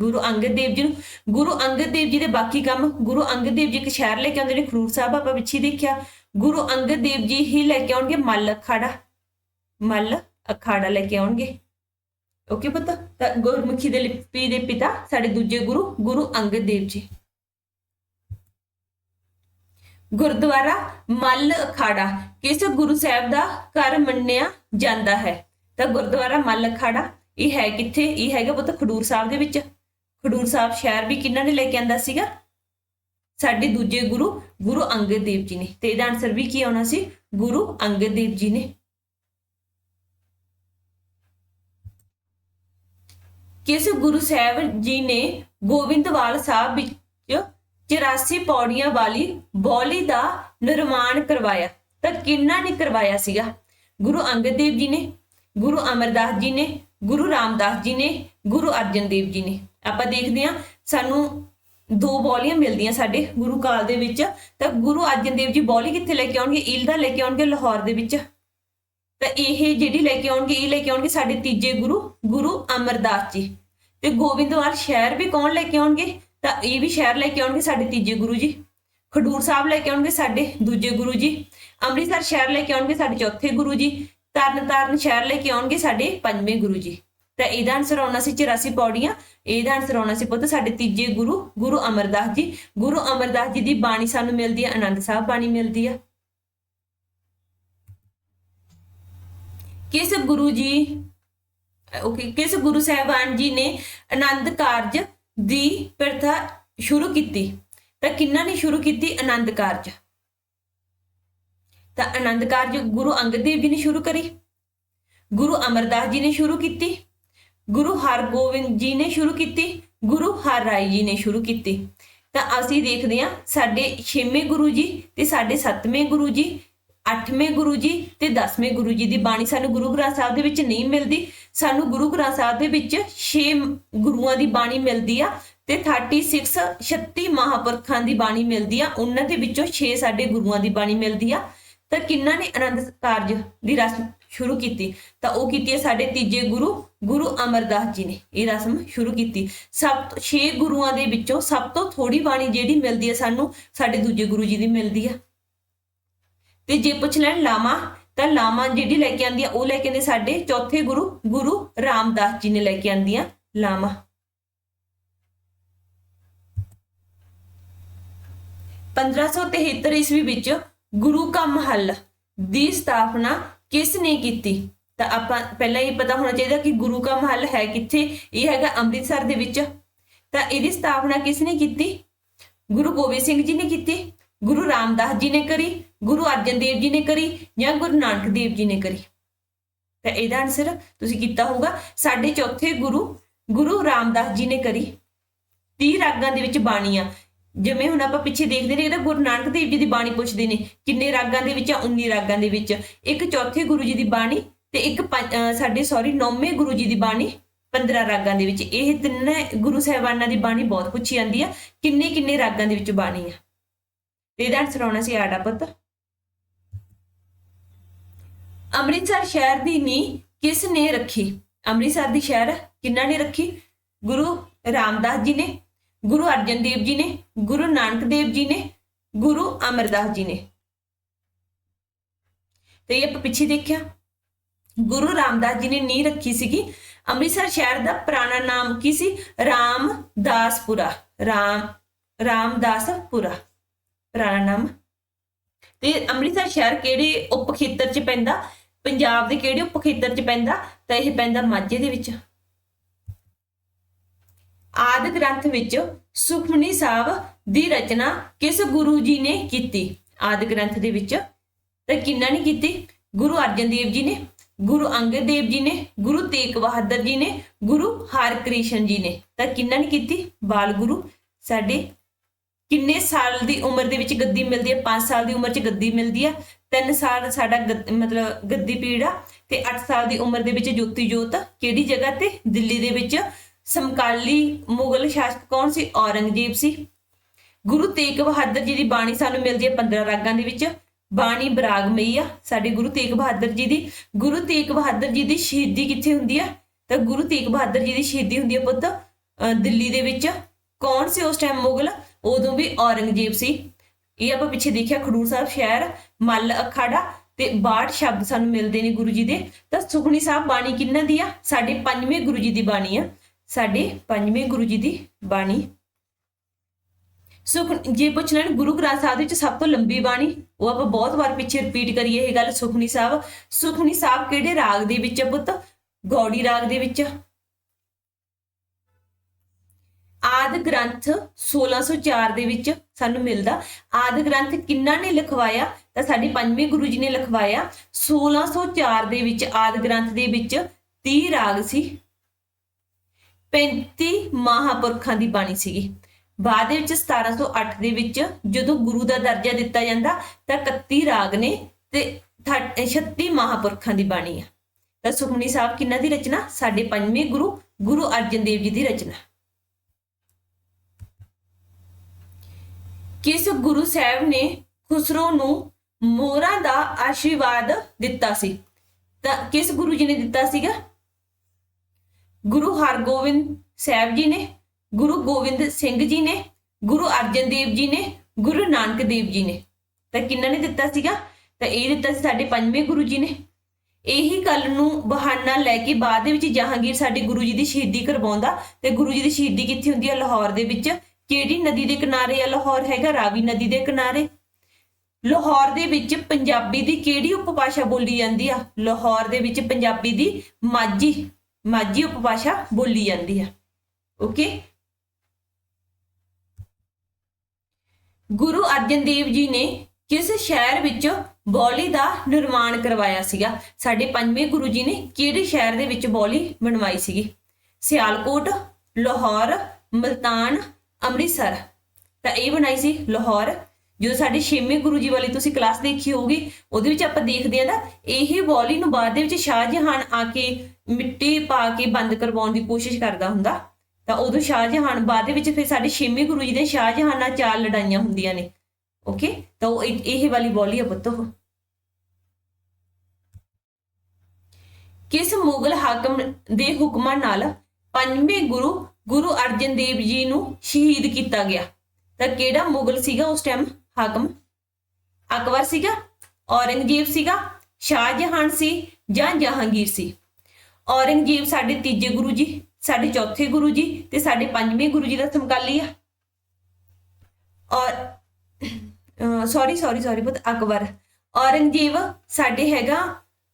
ਗੁਰੂ ਅੰਗਦ ਦੇਵ ਜੀ ਨੂੰ। ਗੁਰੂ ਅੰਗਦ ਦੇਵ ਜੀ ਦੇ ਬਾਕੀ ਕੰਮ, ਗੁਰੂ ਅੰਗਦ ਦੇਵ ਜੀ ਇੱਕ ਸ਼ਹਿਰ ਲੈ ਕੇ ਆਉਂਦੇ ਨੇ, ਖਰੂਰ ਸਾਹਿਬ ਆਪਾਂ ਪਿੱਛੇ ਦੇਖਿਆ। ਗੁਰੂ ਅੰਗਦ ਦੇਵ ਜੀ ਹੀ ਲੈ ਕੇ ਆਉਣਗੇ ਮੱਲ ਅਖਾੜਾ। ਮੱਲ ਅਖਾੜਾ ਲੈ ਕੇ ਆਉਣਗੇ। ਓਕੇ ਪੁੱਤ? ਤਾਂ ਗੁਰਮੁਖੀ ਦੇ ਲਿਪੀ ਦੇ ਪਿਤਾ ਸਾਡੇ ਦੂਜੇ ਗੁਰੂ ਗੁਰੂ ਅੰਗਦ ਦੇਵ ਜੀ। ਗੁਰਦੁਆਰਾ ਮੱਲ ਅਖਾੜਾ, ਕਿਸ ਗੁਰੂ ਸਾਹਿਬ ਦਾ ਘਰ ਮੰਨਿਆ ਜਾਂਦਾ ਹੈ? ਤਾਂ ਗੁਰਦੁਆਰਾ ਮੱਲ ਅਖਾੜਾ, ਇਹ ਹੈ ਕਿੱਥੇ? ਇਹ ਹੈਗਾ ਪੁੱਤ ਖਡੂਰ ਸਾਹਿਬ ਦੇ ਵਿੱਚ। ਖਡੂਰ ਸਾਹਿਬ ਸ਼ਹਿਰ ਵੀ ਕਿਹਨਾਂ ਨੇ ਲੈ ਕੇ ਆਂਦਾ ਸੀਗਾ? ਸਾਡੇ ਦੂਜੇ ਗੁਰੂ ਗੁਰੂ ਅੰਗਦ ਦੇਵ ਜੀ ਨੇ। ਤੇ ਇਹਦਾ ਆਨਸਰ ਵੀ ਕੀ ਆਉਣਾ ਸੀ? ਗੁਰੂ ਅੰਗਦ ਦੇਵ ਜੀ ਨੇ। ਕਿਸ ਗੁਰੂ ਸਾਹਿਬ ਜੀ ਨੇ ਗੋਬਿੰਦਵਾਲ ਸਾਹਿਬ ਵਿੱਚ 84 ਪੌੜੀਆਂ ਵਾਲੀ ਬੌਲੀ ਦਾ ਨਿਰਮਾਣ ਕਰਵਾਇਆ? ਤਾਂ ਕਿੰਨਾ ਨੇ ਕਰਵਾਇਆ ਸੀਗਾ? ਗੁਰੂ ਅੰਗਦ ਦੇਵ ਜੀ ਨੇ, ਗੁਰੂ ਅਮਰਦਾਸ ਜੀ ਨੇ, ਗੁਰੂ ਰਾਮਦਾਸ ਜੀ ਨੇ, ਗੁਰੂ ਅਰਜਨ ਦੇਵ ਜੀ ਨੇ। ਆਪਾਂ ਦੇਖਦੇ ਹਾਂ, ਸਾਨੂੰ ਦੋ ਬੌਲੀਆਂ ਮਿਲਦੀਆਂ ਸਾਡੇ ਗੁਰੂ ਕਾਲ ਦੇ ਵਿੱਚ। ਤਾਂ ਗੁਰੂ ਅਰਜਨ ਦੇਵ ਜੀ ਬੌਲੀ ਕਿੱਥੇ ਲੈ ਕੇ ਆਉਣਗੇ? ਇਲਦਾ ਲੈ ਕੇ ਆਉਣਗੇ ਲਾਹੌਰ ਦੇ ਵਿੱਚ। ਤਾਂ ਇਹ ਜਿਹੜੀ ਲੈ ਕੇ ਆਉਣਗੇ, ਇਹ ਲੈ ਕੇ ਆਉਣਗੇ ਸਾਡੇ ਤੀਜੇ ਗੁਰੂ ਗੁਰੂ ਅਮਰਦਾਸ ਜੀ। ਤੇ ਗੋਬਿੰਦਵਾਲ ਸ਼ਹਿਰ ਵੀ ਕੌਣ ਲੈ ਕੇ ਆਉਣਗੇ? ਤਾਂ ਇਹ ਵੀ ਸ਼ਹਿਰ ਲੈ ਕੇ ਆਉਣਗੇ ਸਾਡੇ ਤੀਜੇ ਗੁਰੂ ਜੀ। ਖਡੂਰ ਸਾਹਿਬ ਲੈ ਕੇ ਆਉਣਗੇ ਸਾਡੇ ਦੂਜੇ ਗੁਰੂ ਜੀ। ਅੰਮ੍ਰਿਤਸਰ ਸ਼ਹਿਰ ਲੈ ਕੇ ਆਉਣਗੇ ਸਾਡੇ ਚੌਥੇ ਗੁਰੂ ਜੀ। ਤਰਨਤਾਰਨ ਸ਼ਹਿਰ ਲੈ ਕੇ ਆਉਣਗੇ ਸਾਡੇ ਪੰਜਵੇਂ ਗੁਰੂ ਜੀ। ਤਾਂ ਇਹਦਾ ਆਨਸਰ ਆਉਣਾ ਸੀ 84 ਪੌੜੀਆਂ। ਇਹਦਾ ਆਨਸਰ ਆਉਣਾ ਸੀ ਪੁੱਤ ਸਾਡੇ ਤੀਜੇ ਗੁਰੂ ਗੁਰੂ ਅਮਰਦਾਸ ਜੀ। ਗੁਰੂ ਅਮਰਦਾਸ ਜੀ ਦੀ ਬਾਣੀ ਸਾਨੂੰ ਮਿਲਦੀ ਹੈ ਆਨੰਦ ਸਾਹਿਬ ਬਾਣੀ ਮਿਲਦੀ ਹੈ ਕਿਸ ਗੁਰੂ ਜੀ ਓਕੇ ਕਿਸ ਗੁਰੂ ਸਾਹਿਬਾਨ ਜੀ ਨੇ ਆਨੰਦ ਕਾਰਜ ਦੀ ਪ੍ਰਥਾ ਸ਼ੁਰੂ ਕੀਤੀ? ਤਾਂ ਕਿੰਨਾ ਨੇ ਸ਼ੁਰੂ ਕੀਤੀ? ਆਨੰਦ ਕਾਰਜ। ਤਾਂ ਆਨੰਦ ਕਾਰਜ ਗੁਰੂ ਅੰਗਦ ਦੇਵ ਜੀ ਨੇ ਸ਼ੁਰੂ ਕਰੀ। ਗੁਰੂ ਅਮਰਦਾਸ ਜੀ ਨੇ ਸ਼ੁਰੂ ਕੀਤੀ। ਗੁਰੂ ਹਰਗੋਬਿੰਦ ਜੀ ਨੇ ਸ਼ੁਰੂ ਕੀਤੀ। ਗੁਰੂ ਹਰ ਰਾਏ ਜੀ ਨੇ ਸ਼ੁਰੂ ਕੀਤੀ। ਤਾਂ ਅਸੀਂ ਦੇਖਦੇ ਹਾਂ ਸਾਡੇ 6ਵੇਂ ਗੁਰੂ ਜੀ ਤੇ ਸਾਡੇ 7ਵੇਂ ਗੁਰੂ ਜੀ 8ਵੇਂ ਗੁਰੂ ਜੀ ਤੇ 10ਵੇਂ ਗੁਰੂ ਜੀ ਦੀ ਬਾਣੀ ਸਾਨੂੰ ਗੁਰੂ ਗ੍ਰੰਥ ਸਾਹਿਬ ਦੇ ਵਿੱਚ ਨਹੀਂ ਮਿਲਦੀ। ਸਾਨੂੰ ਗੁਰੂ ਗ੍ਰੰਥ ਸਾਹਿਬ ਦੇ ਵਿੱਚ 6 ਗੁਰੂਆਂ ਦੀ ਬਾਣੀ ਮਿਲਦੀ ਆ ਤੇ 36 36 ਮਹਾਪੁਰਖਾਂ ਦੀ ਬਾਣੀ ਮਿਲਦੀ ਆ। ਉਹਨਾਂ ਦੇ ਵਿੱਚੋਂ 6 ਸਾਡੇ ਗੁਰੂਆਂ ਦੀ ਬਾਣੀ ਮਿਲਦੀ ਆ। ਤਾਂ ਕਿੰਨਾਂ ਨੇ ਆਨੰਦ ਕਾਰਜ ਦੀ ਰਸਮ ਸ਼ੁਰੂ ਕੀਤੀ? ਤਾਂ ਉਹ ਕੀਤੀ ਹੈ ਸਾਡੇ ਤੀਜੇ ਗੁਰੂ ਗੁਰੂ ਅਮਰਦਾਸ ਜੀ ਨੇ ਇਹ ਰਸਮ ਸ਼ੁਰੂ ਕੀਤੀ। ਸਭ ਤੋਂ 6 ਗੁਰੂਆਂ ਦੇ ਵਿੱਚੋਂ ਸਭ ਤੋਂ ਥੋੜੀ ਬਾਣੀ ਜਿਹੜੀ ਮਿਲਦੀ ਹੈ ਸਾਨੂੰ, ਸਾਡੇ ਦੂਜੇ ਗੁਰੂ ਜੀ ਦੀ ਮਿਲਦੀ ਆ। ਤੇ ਜੇ ਪੁੱਛ ਲੈਣ ਲਾਮਾ, ਤਾਂ ਲਾਮਾ ਜਿਹੜੀ ਲੈ ਕੇ ਆਂਦੀ ਆ, ਉਹ ਲੈ ਕੇ ਆਂਦੇ ਸਾਡੇ ਚੌਥੇ ਗੁਰੂ ਗੁਰੂ ਰਾਮਦਾਸ ਜੀ ਨੇ ਲੈ ਕੇ ਆਂਦੀਆਂ ਲਾਮਾ। ਪੰਦਰਾਂ ਸੌ ਤੇਹੱਤਰ ਈਸਵੀ ਵਿੱਚ ਗੁਰੂ ਕਾ ਮਹੱਲ ਦੀ ਸਥਾਪਨਾ ਕਿਸ ਨੇ ਕੀਤੀ? ਤਾਂ ਆਪਾਂ ਪਹਿਲਾਂ ਇਹ ਪਤਾ ਹੋਣਾ ਚਾਹੀਦਾ ਕਿ ਗੁਰੂ ਕਾ ਮਹੱਲ ਹੈ ਕਿੱਥੇ? ਇਹ ਹੈਗਾ ਅੰਮ੍ਰਿਤਸਰ ਦੇ ਵਿੱਚ। ਤਾਂ ਇਹਦੀ ਸਥਾਪਨਾ ਕਿਸ ਨੇ ਕੀਤੀ? ਗੁਰੂ ਗੋਬਿੰਦ ਸਿੰਘ ਜੀ ਨੇ ਕੀਤੀ, ਗੁਰੂ ਰਾਮਦਾਸ ਜੀ ਨੇ ਕਰੀ ਗੁਰੂ ਅਰਜਨ ਦੇਵ ਜੀ ਨੇ ਕਰੀ ਜਾਂ ਗੁਰੂ ਨਾਨਕ ਦੇਵ ਜੀ ਨੇ ਕਰੀ? ਤਾਂ ਇਹਦਾ ਆਨਸਰ ਤੁਸੀਂ ਕੀਤਾ ਹੋਊਗਾ। ਸਾਡੇ ਚੌਥੇ ਗੁਰੂ ਗੁਰੂ ਰਾਮਦਾਸ ਜੀ ਨੇ ਕਰੀ। 30 ਰਾਗਾਂ ਦੇ ਵਿੱਚ ਬਾਣੀ ਆ ਜਿਵੇਂ ਹੁਣ ਆਪਾਂ ਪਿੱਛੇ ਦੇਖਦੇ ਨੇ, ਇਹਦਾ ਗੁਰੂ ਨਾਨਕ ਦੇਵ ਜੀ ਦੀ ਬਾਣੀ ਪੁੱਛਦੇ ਨੇ, ਕਿੰਨੇ ਰਾਗਾਂ ਦੇ ਵਿੱਚ ਆ 19 ਰਾਗਾਂ ਦੇ ਵਿੱਚ। ਇੱਕ ਚੌਥੇ ਗੁਰੂ ਜੀ ਦੀ ਬਾਣੀ ਤੇ ਇੱਕ ਪੰਜ- ਸਾਡੇ ਸੌਰੀ ਨੌਵੇਂ ਗੁਰੂ ਜੀ ਦੀ ਬਾਣੀ 15 ਰਾਗਾਂ ਦੇ ਵਿੱਚ। ਇਹ ਤਿੰਨ ਗੁਰੂ ਸਾਹਿਬਾਨਾਂ ਦੀ ਬਾਣੀ ਬਹੁਤ ਪੁੱਛੀ ਜਾਂਦੀ ਆ ਕਿੰਨੇ ਕਿੰਨੇ ਰਾਗਾਂ ਦੇ ਵਿੱਚ ਬਾਣੀ ਆ? ਇਹਦਾ ਆਨਸਰ ਆਉਣਾ ਸੀ ਆੜਾ ਪੁੱਤ। ਅੰਮ੍ਰਿਤਸਰ ਸ਼ਹਿਰ ਦੀ ਨੀਂਹ ਕਿਸ ਨੇ ਰੱਖੀ? ਅੰਮ੍ਰਿਤਸਰ ਦੀ ਸ਼ਹਿਰ ਕਿੰਨਾ ਨੇ ਰੱਖੀ? ਗੁਰੂ ਰਾਮਦਾਸ ਜੀ ਨੇ, ਗੁਰੂ ਅਰਜਨ ਦੇਵ ਜੀ ਨੇ, ਗੁਰੂ ਨਾਨਕ ਦੇਵ ਜੀ ਨੇ, ਗੁਰੂ ਅਮਰਦਾਸ ਜੀ ਨੇ। ਤੇ ਇਹ ਆਪਾਂ ਪਿੱਛੇ ਦੇਖਿਆ। ਗੁਰੂ ਰਾਮਦਾਸ ਜੀ ਨੇ ਨੀਂਹ ਰੱਖੀ ਸੀਗੀ। ਅੰਮ੍ਰਿਤਸਰ ਸ਼ਹਿਰ ਦਾ ਪੁਰਾਣਾ ਨਾਮ ਕੀ ਸੀ? ਰਾਮਦਾਸਪੁਰਾ। ਰਾਮ, ਰਾਮਦਾਸਪੁਰਾ। ਪੁਰਾਣਾ ਨਾਮ। ਤੇ ਅੰਮ੍ਰਿਤਸਰ ਸ਼ਹਿਰ ਕਿਹੜੇ ਉਪ ਖੇਤਰ ਚ ਪੈਂਦਾ? ਪੰਜਾਬ ਦੇ ਕਿਹੜੇ ਉਪ ਖੇਤਰ ਚ ਪੈਂਦਾ? ਤਾਂ ਇਹ ਪੈਂਦਾ ਮਾਝੇ ਦੇ ਵਿੱਚ। ਆਦਿ ਗ੍ਰੰਥ ਵਿੱਚ ਸੁਖਮਨੀ ਸਾਹਿਬ ਦੀ ਰਚਨਾ ਕਿਸ ਗੁਰੂ ਜੀ ਨੇ ਕੀਤੀ? ਆਦਿ ਗ੍ਰੰਥ ਦੇ ਵਿੱਚ ਤਾਂ ਕਿੰਨਾ ਨੇ ਕੀਤੀ? ਗੁਰੂ ਅਰਜਨ ਦੇਵ ਜੀ ਨੇ, ਗੁਰੂ ਅੰਗਦ ਦੇਵ ਜੀ ਨੇ, ਗੁਰੂ ਤੇਗ ਬਹਾਦਰ ਜੀ ਨੇ, ਗੁਰੂ ਹਰਕ੍ਰਿਸ਼ਨ ਜੀ ਨੇ। ਤਾਂ ਕਿੰਨਾ ਨੇ ਕੀਤੀ? ਬਾਲ ਗੁਰੂ। ਸਾਡੇ ਕਿੰਨੇ ਸਾਲ ਦੀ ਉਮਰ ਦੇ ਵਿੱਚ ਗੱਦੀ ਮਿਲਦੀ ਹੈ? 5 ਸਾਲ ਦੀ ਉਮਰ 'ਚ ਗੱਦੀ ਮਿਲਦੀ ਹੈ। ਤਿੰਨ ਸਾਲ ਸਾਡਾ ਗੱਦ- ਮਤਲਬ ਗੱਦੀ ਪੀੜ ਆ ਤੇ 8 ਸਾਲ ਦੀ ਉਮਰ ਦੇ ਵਿੱਚ ਜੋਤੀ ਜੋਤ ਕਿਹੜੀ ਜਗ੍ਹਾ ਤੇ? ਦਿੱਲੀ ਦੇ ਵਿੱਚ। ਸਮਕਾਲੀ ਮੁਗਲ ਸ਼ਾਸਕ ਕੌਣ ਸੀ? ਔਰੰਗਜ਼ੇਬ ਸੀ। ਗੁਰੂ ਤੇਗ ਬਹਾਦਰ ਜੀ ਦੀ ਬਾਣੀ ਸਾਨੂੰ ਮਿਲਦੀ ਹੈ 15 ਰਾਗਾਂ ਦੇ ਵਿੱਚ। ਬਾਣੀ ਬਰਾਗਮਈ ਆ, ਸਾਡੇ ਗੁਰੂ ਤੇਗ ਬਹਾਦਰ ਜੀ ਦੀ। ਗੁਰੂ ਤੇਗ ਬਹਾਦਰ ਜੀ ਦੀ ਸ਼ਹੀਦੀ ਕਿੱਥੇ ਹੁੰਦੀ ਆ? ਤਾਂ ਗੁਰੂ ਤੇਗ ਬਹਾਦਰ ਜੀ ਦੀ ਸ਼ਹੀਦੀ ਹੁੰਦੀ ਹੈ ਪੁੱਤ, ਅਹ ਦਿੱਲੀ ਦੇ ਵਿੱਚ। ਕੌਣ ਸੀ ਉਸ ਟਾਈਮ ਮੁਗਲ? ਉਦੋਂ ਵੀ ਔਰੰਗਜ਼ੇਬ ਸੀ। ਇਹ ਆਪਾਂ ਪਿੱਛੇ ਦੇਖਿਆ ਖਡੂਰ ਸਾਹਿਬ ਸ਼ਹਿਰ, ਮੱਲ ਅਖਾੜਾ ਤੇ 62 ਸ਼ਬਦ ਸਾਨੂੰ ਮਿਲਦੇ ਨੇ ਗੁਰੂ ਜੀ ਦੇ। ਤਾਂ ਸੁਖਣੀ ਸਾਹਿਬ, ਬਾਣੀ ਕਿੰਨਾ ਦੀ ਆ? ਸਾਡੇ ਪੰਜਵੇਂ ਗੁਰੂ ਜੀ ਦੀ ਬਾਣੀ ਆ। ਸਾਡੇ ਪੰਜਵੇਂ ਗੁਰੂ ਜੀ ਦੀ ਬਾਣੀ। ਸੁਖ, ਜੇ ਪੁੱਛ ਲੈਣ, ਗੁਰੂ ਗ੍ਰੰਥ ਸਾਹਿਬ ਵਿੱਚ ਸਭ ਤੋਂ ਲੰਬੀ ਬਾਣੀ, ਉਹ ਆਪਾਂ ਬਹੁਤ ਵਾਰ ਪਿੱਛੇ ਰਿਪੀਟ ਕਰੀਏ ਇਹ ਗੱਲ ਸੁਖਣੀ ਸਾਹਿਬ। ਸੁਖਣੀ ਸਾਹਿਬ ਕਿਹੜੇ ਰਾਗ ਦੇ ਵਿੱਚ ਪੁੱਤ? ਗੌੜੀ ਰਾਗ ਦੇ ਵਿੱਚ। ਆਦ ਗ੍ਰੰਥ 1604 ਦੇ ਵਿੱਚ ਸਾਨੂੰ ਮਿਲਦਾ। ਆਦ ਗ੍ਰੰਥ ਕਿੰਨਾ ਨੇ ਲਿਖਵਾਇਆ? ਤਾਂ ਸਾਡੇ ਪੰਜਵੇਂ ਗੁਰੂ ਜੀ ਨੇ ਲਿਖਵਾਇਆ। 1604 ਦੇ ਵਿੱਚ ਆਦ ਗ੍ਰੰਥ ਦੇ ਵਿੱਚ 30 ਰਾਗ ਸੀ। 35 ਮਹਾਪੁਰਖਾਂ ਦੀ ਬਾਣੀ ਸੀਗੀ। ਬਾਅਦ ਦੇ ਵਿੱਚ 1708 ਦੇ ਵਿੱਚ ਜਦੋਂ ਗੁਰੂ ਦਾ ਦਰਜਾ ਦਿੱਤਾ ਜਾਂਦਾ, ਤਾਂ 31 ਰਾਗ ਨੇ ਤੇ 36 ਮਹਾਪੁਰਖਾਂ ਦੀ ਬਾਣੀ ਆ। ਤਾਂ ਸੁਖਮਨੀ ਸਾਹਿਬ ਕਿੰਨਾ ਦੀ ਰਚਨਾ? ਸਾਡੇ ਪੰਜਵੇਂ ਗੁਰੂ ਗੁਰੂ ਅਰਜਨ ਦੇਵ ਜੀ ਦੀ ਰਚਨਾ। ਕਿਸ ਗੁਰੂ ਸਾਹਿਬ ਨੇ ਖੁਸਰੋ ਨੂੰ ਮੋਹਰਾਂ ਦਾ ਆਸ਼ੀਰਵਾਦ ਦਿੱਤਾ ਸੀ? ਤਾਂ ਕਿਸ ਗੁਰੂ ਜੀ ਨੇ ਦਿੱਤਾ ਸੀਗਾ? ਗੁਰੂ ਹਰਗੋਬਿੰਦ ਸਾਹਿਬ ਜੀ ਨੇ, ਗੁਰੂ ਗੋਬਿੰਦ ਸਿੰਘ ਜੀ ਨੇ, ਗੁਰੂ ਅਰਜਨ ਦੇਵ ਜੀ ਨੇ, ਗੁਰੂ ਨਾਨਕ ਦੇਵ ਜੀ ਨੇ। ਤਾਂ ਕਿੰਨਾ ਨੇ ਦਿੱਤਾ ਸੀਗਾ? ਤਾਂ ਇਹ ਦਿੱਤਾ ਸੀ ਸਾਡੇ ਪੰਜਵੇਂ ਗੁਰੂ ਜੀ ਨੇ। ਇਹੀ ਗੱਲ ਨੂੰ ਬਹਾਨਾ ਲੈ ਕੇ ਬਾਅਦ ਦੇ ਵਿੱਚ ਜਹਾਂਗੀਰ ਸਾਡੇ ਗੁਰੂ ਜੀ ਦੀ ਸ਼ਹੀਦੀ ਕਰਵਾਉਂਦਾ ਤੇ ਗੁਰੂ ਜੀ ਦੀ ਸ਼ਹੀਦੀ ਕਿੱਥੇ ਹੁੰਦੀ ਹੈ ਲਾਹੌਰ ਦੇ ਵਿੱਚ। ਕਿਹੜੀ ਨਦੀ ਦੇ ਕਿਨਾਰੇ ਆ? ਲਾਹੌਰ ਹੈਗਾ ਰਾਵੀ ਨਦੀ ਦੇ ਕਿਨਾਰੇ। ਲਾਹੌਰ ਦੇ ਵਿੱਚ ਪੰਜਾਬੀ ਦੀ ਕਿਹੜੀ ਉਪਭਾਸ਼ਾ ਬੋਲੀ ਜਾਂਦੀ ਆ? ਲਾਹੌਰ ਦੇ ਵਿੱਚ ਪੰਜਾਬੀ ਦੀ ਮਾਝੀ ਮਾਝੀ ਉਪਭਾਸ਼ਾ ਬੋਲੀ ਜਾਂਦੀ ਆ। ਓਕੇ ਗੁਰੂ ਅਰਜਨ ਦੇਵ ਜੀ ਨੇ ਕਿਸ ਸ਼ਹਿਰ ਵਿੱਚ ਬੌਲੀ ਦਾ ਨਿਰਮਾਣ ਕਰਵਾਇਆ ਸੀਗਾ? ਸਾਡੇ ਪੰਜਵੇਂ ਗੁਰੂ ਜੀ ਨੇ ਕਿਹੜੇ ਸ਼ਹਿਰ ਦੇ ਵਿੱਚ ਬੌਲੀ ਬਣਵਾਈ ਸੀਗੀ? ਸਿਆਲਕੋਟ, ਲਾਹੌਰ, ਮਲਤਾਨ ਅੰਮ੍ਰਿਤਸਰ। ਤਾਂ ਇਹ ਬਣਾਈ ਸੀ ਲਾਹੌਰ। ਜਦੋਂ ਸਾਡੇ ਛੇਵੇਂ ਗੁਰੂ ਜੀ ਵਾਲੀ ਤੁਸੀਂ ਕਲਾਸ ਦੇਖੀ ਹੋਊਗੀ, ਉਹਦੇ ਵਿੱਚ ਆਪਾਂ ਦੇਖਦੇ ਆ ਨਾ, ਇਹ ਬੌਲੀ ਨੂੰ ਬਾਅਦ ਦੇ ਵਿੱਚ ਸ਼ਾਹਜਹਾਨ ਆ ਕੇ ਮਿੱਟੀ ਪਾ ਕੇ ਬੰਦ ਕਰਵਾਉਣ ਦੀ ਕੋਸ਼ਿਸ਼ ਕਰਦਾ ਹੁੰਦਾ। ਤਾਂ ਉਦੋਂ ਸ਼ਾਹਜਹਾਨ, ਬਾਅਦ ਦੇ ਵਿੱਚ ਫਿਰ ਸਾਡੇ ਛੇਵੇਂ ਗੁਰੂ ਜੀ ਦੇ ਸ਼ਾਹਜਹਾਨ ਨਾਲ ਚਾਰ ਲੜਾਈਆਂ ਹੁੰਦੀਆਂ ਨੇ। ਓਕੇ ਤਾਂ ਉਹ ਇਹ ਇਹ ਵਾਲੀ ਬੋਲੀ ਆ ਪੁੱਤੋ ਕਿਸ ਮੁਗਲ ਹਾਕਮ ਦੇ ਹੁਕਮਾਂ ਨਾਲ ਪੰਜਵੇਂ ਗੁਰੂ ਗੁਰੂ ਅਰਜਨ ਦੇਵ ਜੀ ਨੂੰ ਸ਼ਹੀਦ ਕੀਤਾ ਗਿਆ। ਤਾਂ ਕਿਹੜਾ ਮੁਗਲ ਸੀਗਾ ਉਸ ਟਾਈਮ ਹਾਕਮ? ਅਕਬਰ ਸੀਗਾ? ਔਰੰਗਜ਼ੇਬ ਸੀਗਾ? ਸ਼ਾਹਜਹਾਨ ਸੀ ਜਾਂ ਜਹਾਂਗੀਰ ਸੀ? ਔਰੰਗਜ਼ੇਬ ਸਾਡੇ ਤੀਜੇ ਗੁਰੂ ਜੀ, ਸਾਡੇ ਚੌਥੇ ਗੁਰੂ ਜੀ ਤੇ ਸਾਡੇ ਪੰਜਵੇਂ ਗੁਰੂ ਜੀ ਦਾ ਸਮਕਾਲੀ ਆ। ਔਰ sorry sorry sorry but Akbar. Aurangzeb ਸਾਡੇ ਹੈਗਾ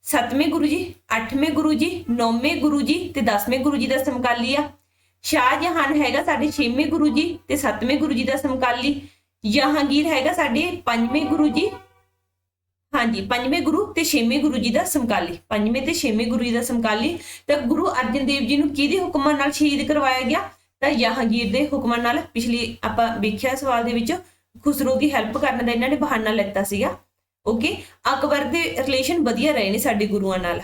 ਸੱਤਵੇਂ ਗੁਰੂ ਜੀ, ਅੱਠਵੇਂ ਗੁਰੂ ਜੀ, ਨੌਵੇਂ ਗੁਰੂ ਜੀ ਤੇ 10ਵੇਂ ਗੁਰੂ ਜੀ ਦਾ ਸਮਕਾਲੀ ਆ। ਸ਼ਾਹਜਹਾਨ ਹੈਗਾ ਸਾਡੇ 6ਵੇਂ ਗੁਰੂ ਜੀ ਤੇ 7ਵੇਂ ਗੁਰੂ ਜੀ ਦਾ ਸਮਕਾਲੀ। ਜਹਾਂਗੀਰ ਹੈਗਾ ਸਾਡੇ 5ਵੇਂ ਗੁਰੂ ਜੀ। ਹਾਂਜੀ, ਪੰਜਵੇਂ ਗੁਰੂ ਤੇ ਛੇਵੇਂ ਗੁਰੂ ਜੀ ਦਾ ਸਮਕਾਲੀ। ਪੰਜਵੇਂ ਤੇ ਛੇਵੇਂ ਗੁਰੂ ਜੀ ਦਾ ਸਮਕਾਲੀ। ਤਾਂ ਗੁਰੂ ਅਰਜਨ ਦੇਵ ਜੀ ਨੂੰ ਕਿਹਦੇ ਹੁਕਮਾਂ ਨਾਲ ਸ਼ਹੀਦ ਕਰਵਾਇਆ ਗਿਆ? ਤਾਂ ਜਹਾਂਗੀਰ ਦੇ ਹੁਕਮਾਂ ਨਾਲ ਪਿਛਲੀ ਆਪਾਂ ਵੇਖਿਆ ਸਵਾਲ ਦੇ ਵਿੱਚ ਖੁਸਰੋ ਦੀ ਹੈਲਪ ਕਰਨ ਦਾ ਇਹਨਾਂ ਨੇ ਬਹਾਨਾ ਲੈਤਾ ਸੀਗਾ। ਓਕੇ ਅਕਬਰ ਦੇ ਰਿਲੇਸ਼ਨ ਵਧੀਆ ਰਹੇ ਨੇ ਸਾਡੇ ਗੁਰੂਆਂ ਨਾਲ।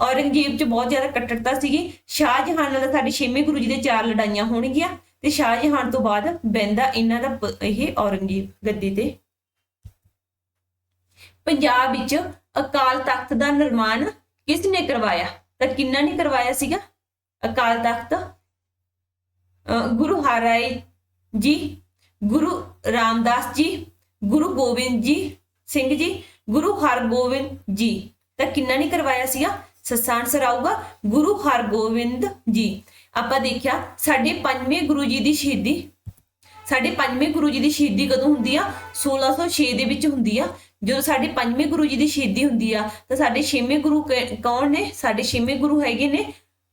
ਔਰੰਗਜ਼ੇਬ 'ਚ ਬਹੁਤ ਜ਼ਿਆਦਾ ਕੱਟੜਤਾ ਸੀਗੀ। ਸ਼ਾਹਜਹਾਨ ਨਾਲ ਸਾਡੇ ਛੇਵੇਂ ਗੁਰੂ ਜੀ ਦੇ ਚਾਰ ਲੜਾਈਆਂ ਹੋਣਗੀਆਂ ਤੇ ਸ਼ਾਹਜਹਾਨ ਤੋਂ ਬਾਅਦ ਬੈਂਦਾ ਇਹਨਾਂ ਦਾ ਇਹ ਔਰੰਗਜ਼ੇਬ ਗੱਦੀ ਤੇ। ਪੰਜਾਬ ਵਿੱਚ ਅਕਾਲ ਤਖਤ ਦਾ ਨਿਰਮਾਣ ਕਿਸ ਨੇ ਕਰਵਾਇਆ? ਤਾਂ ਕਿੰਨਾ ਨੇ ਕਰਵਾਇਆ ਸੀਗਾ? ਅਕਾਲ ਤਖਤ? ਅ, ਗੁਰੂ ਹਰਿ ਜੀ ਗੁਰੂ ਰਾਮਦਾਸ ਜੀ ਗੁਰੂ ਗੋਬਿੰਦ ਜੀ ਸਿੰਘ ਜੀ ਗੁਰੂ ਹਰਗੋਬਿੰਦ ਜੀ। ਤਾਂ ਕਿੰਨਾ ਨੇ ਕਰਵਾਇਆ ਸੀਗਾ? ਸੱਸਾ ਆਨਸਰ ਆਊਗਾ ਗੁਰੂ ਹਰਗੋਬਿੰਦ ਜੀ। ਆਪਾਂ ਦੇਖਿਆ, ਸਾਡੇ ਪੰਜਵੇਂ ਗੁਰੂ ਜੀ ਦੀ ਸ਼ਹੀਦੀ। ਸਾਡੇ ਪੰਜਵੇਂ ਗੁਰੂ ਜੀ ਦੀ ਸ਼ਹੀਦੀ ਕਦੋਂ ਹੁੰਦੀ ਆ? 1606 ਦੇ ਵਿੱਚ ਹੁੰਦੀ ਆ। ਜਦੋਂ ਸਾਡੇ ਪੰਜਵੇਂ ਗੁਰੂ ਜੀ ਦੀ ਸ਼ਹੀਦੀ ਹੁੰਦੀ ਆ, ਤਾਂ ਸਾਡੇ ਛੇਵੇਂ ਗੁਰੂ ਕ- ਕੌਣ ਨੇ? ਸਾਡੇ ਛੇਵੇਂ ਗੁਰੂ ਹੈਗੇ ਨੇ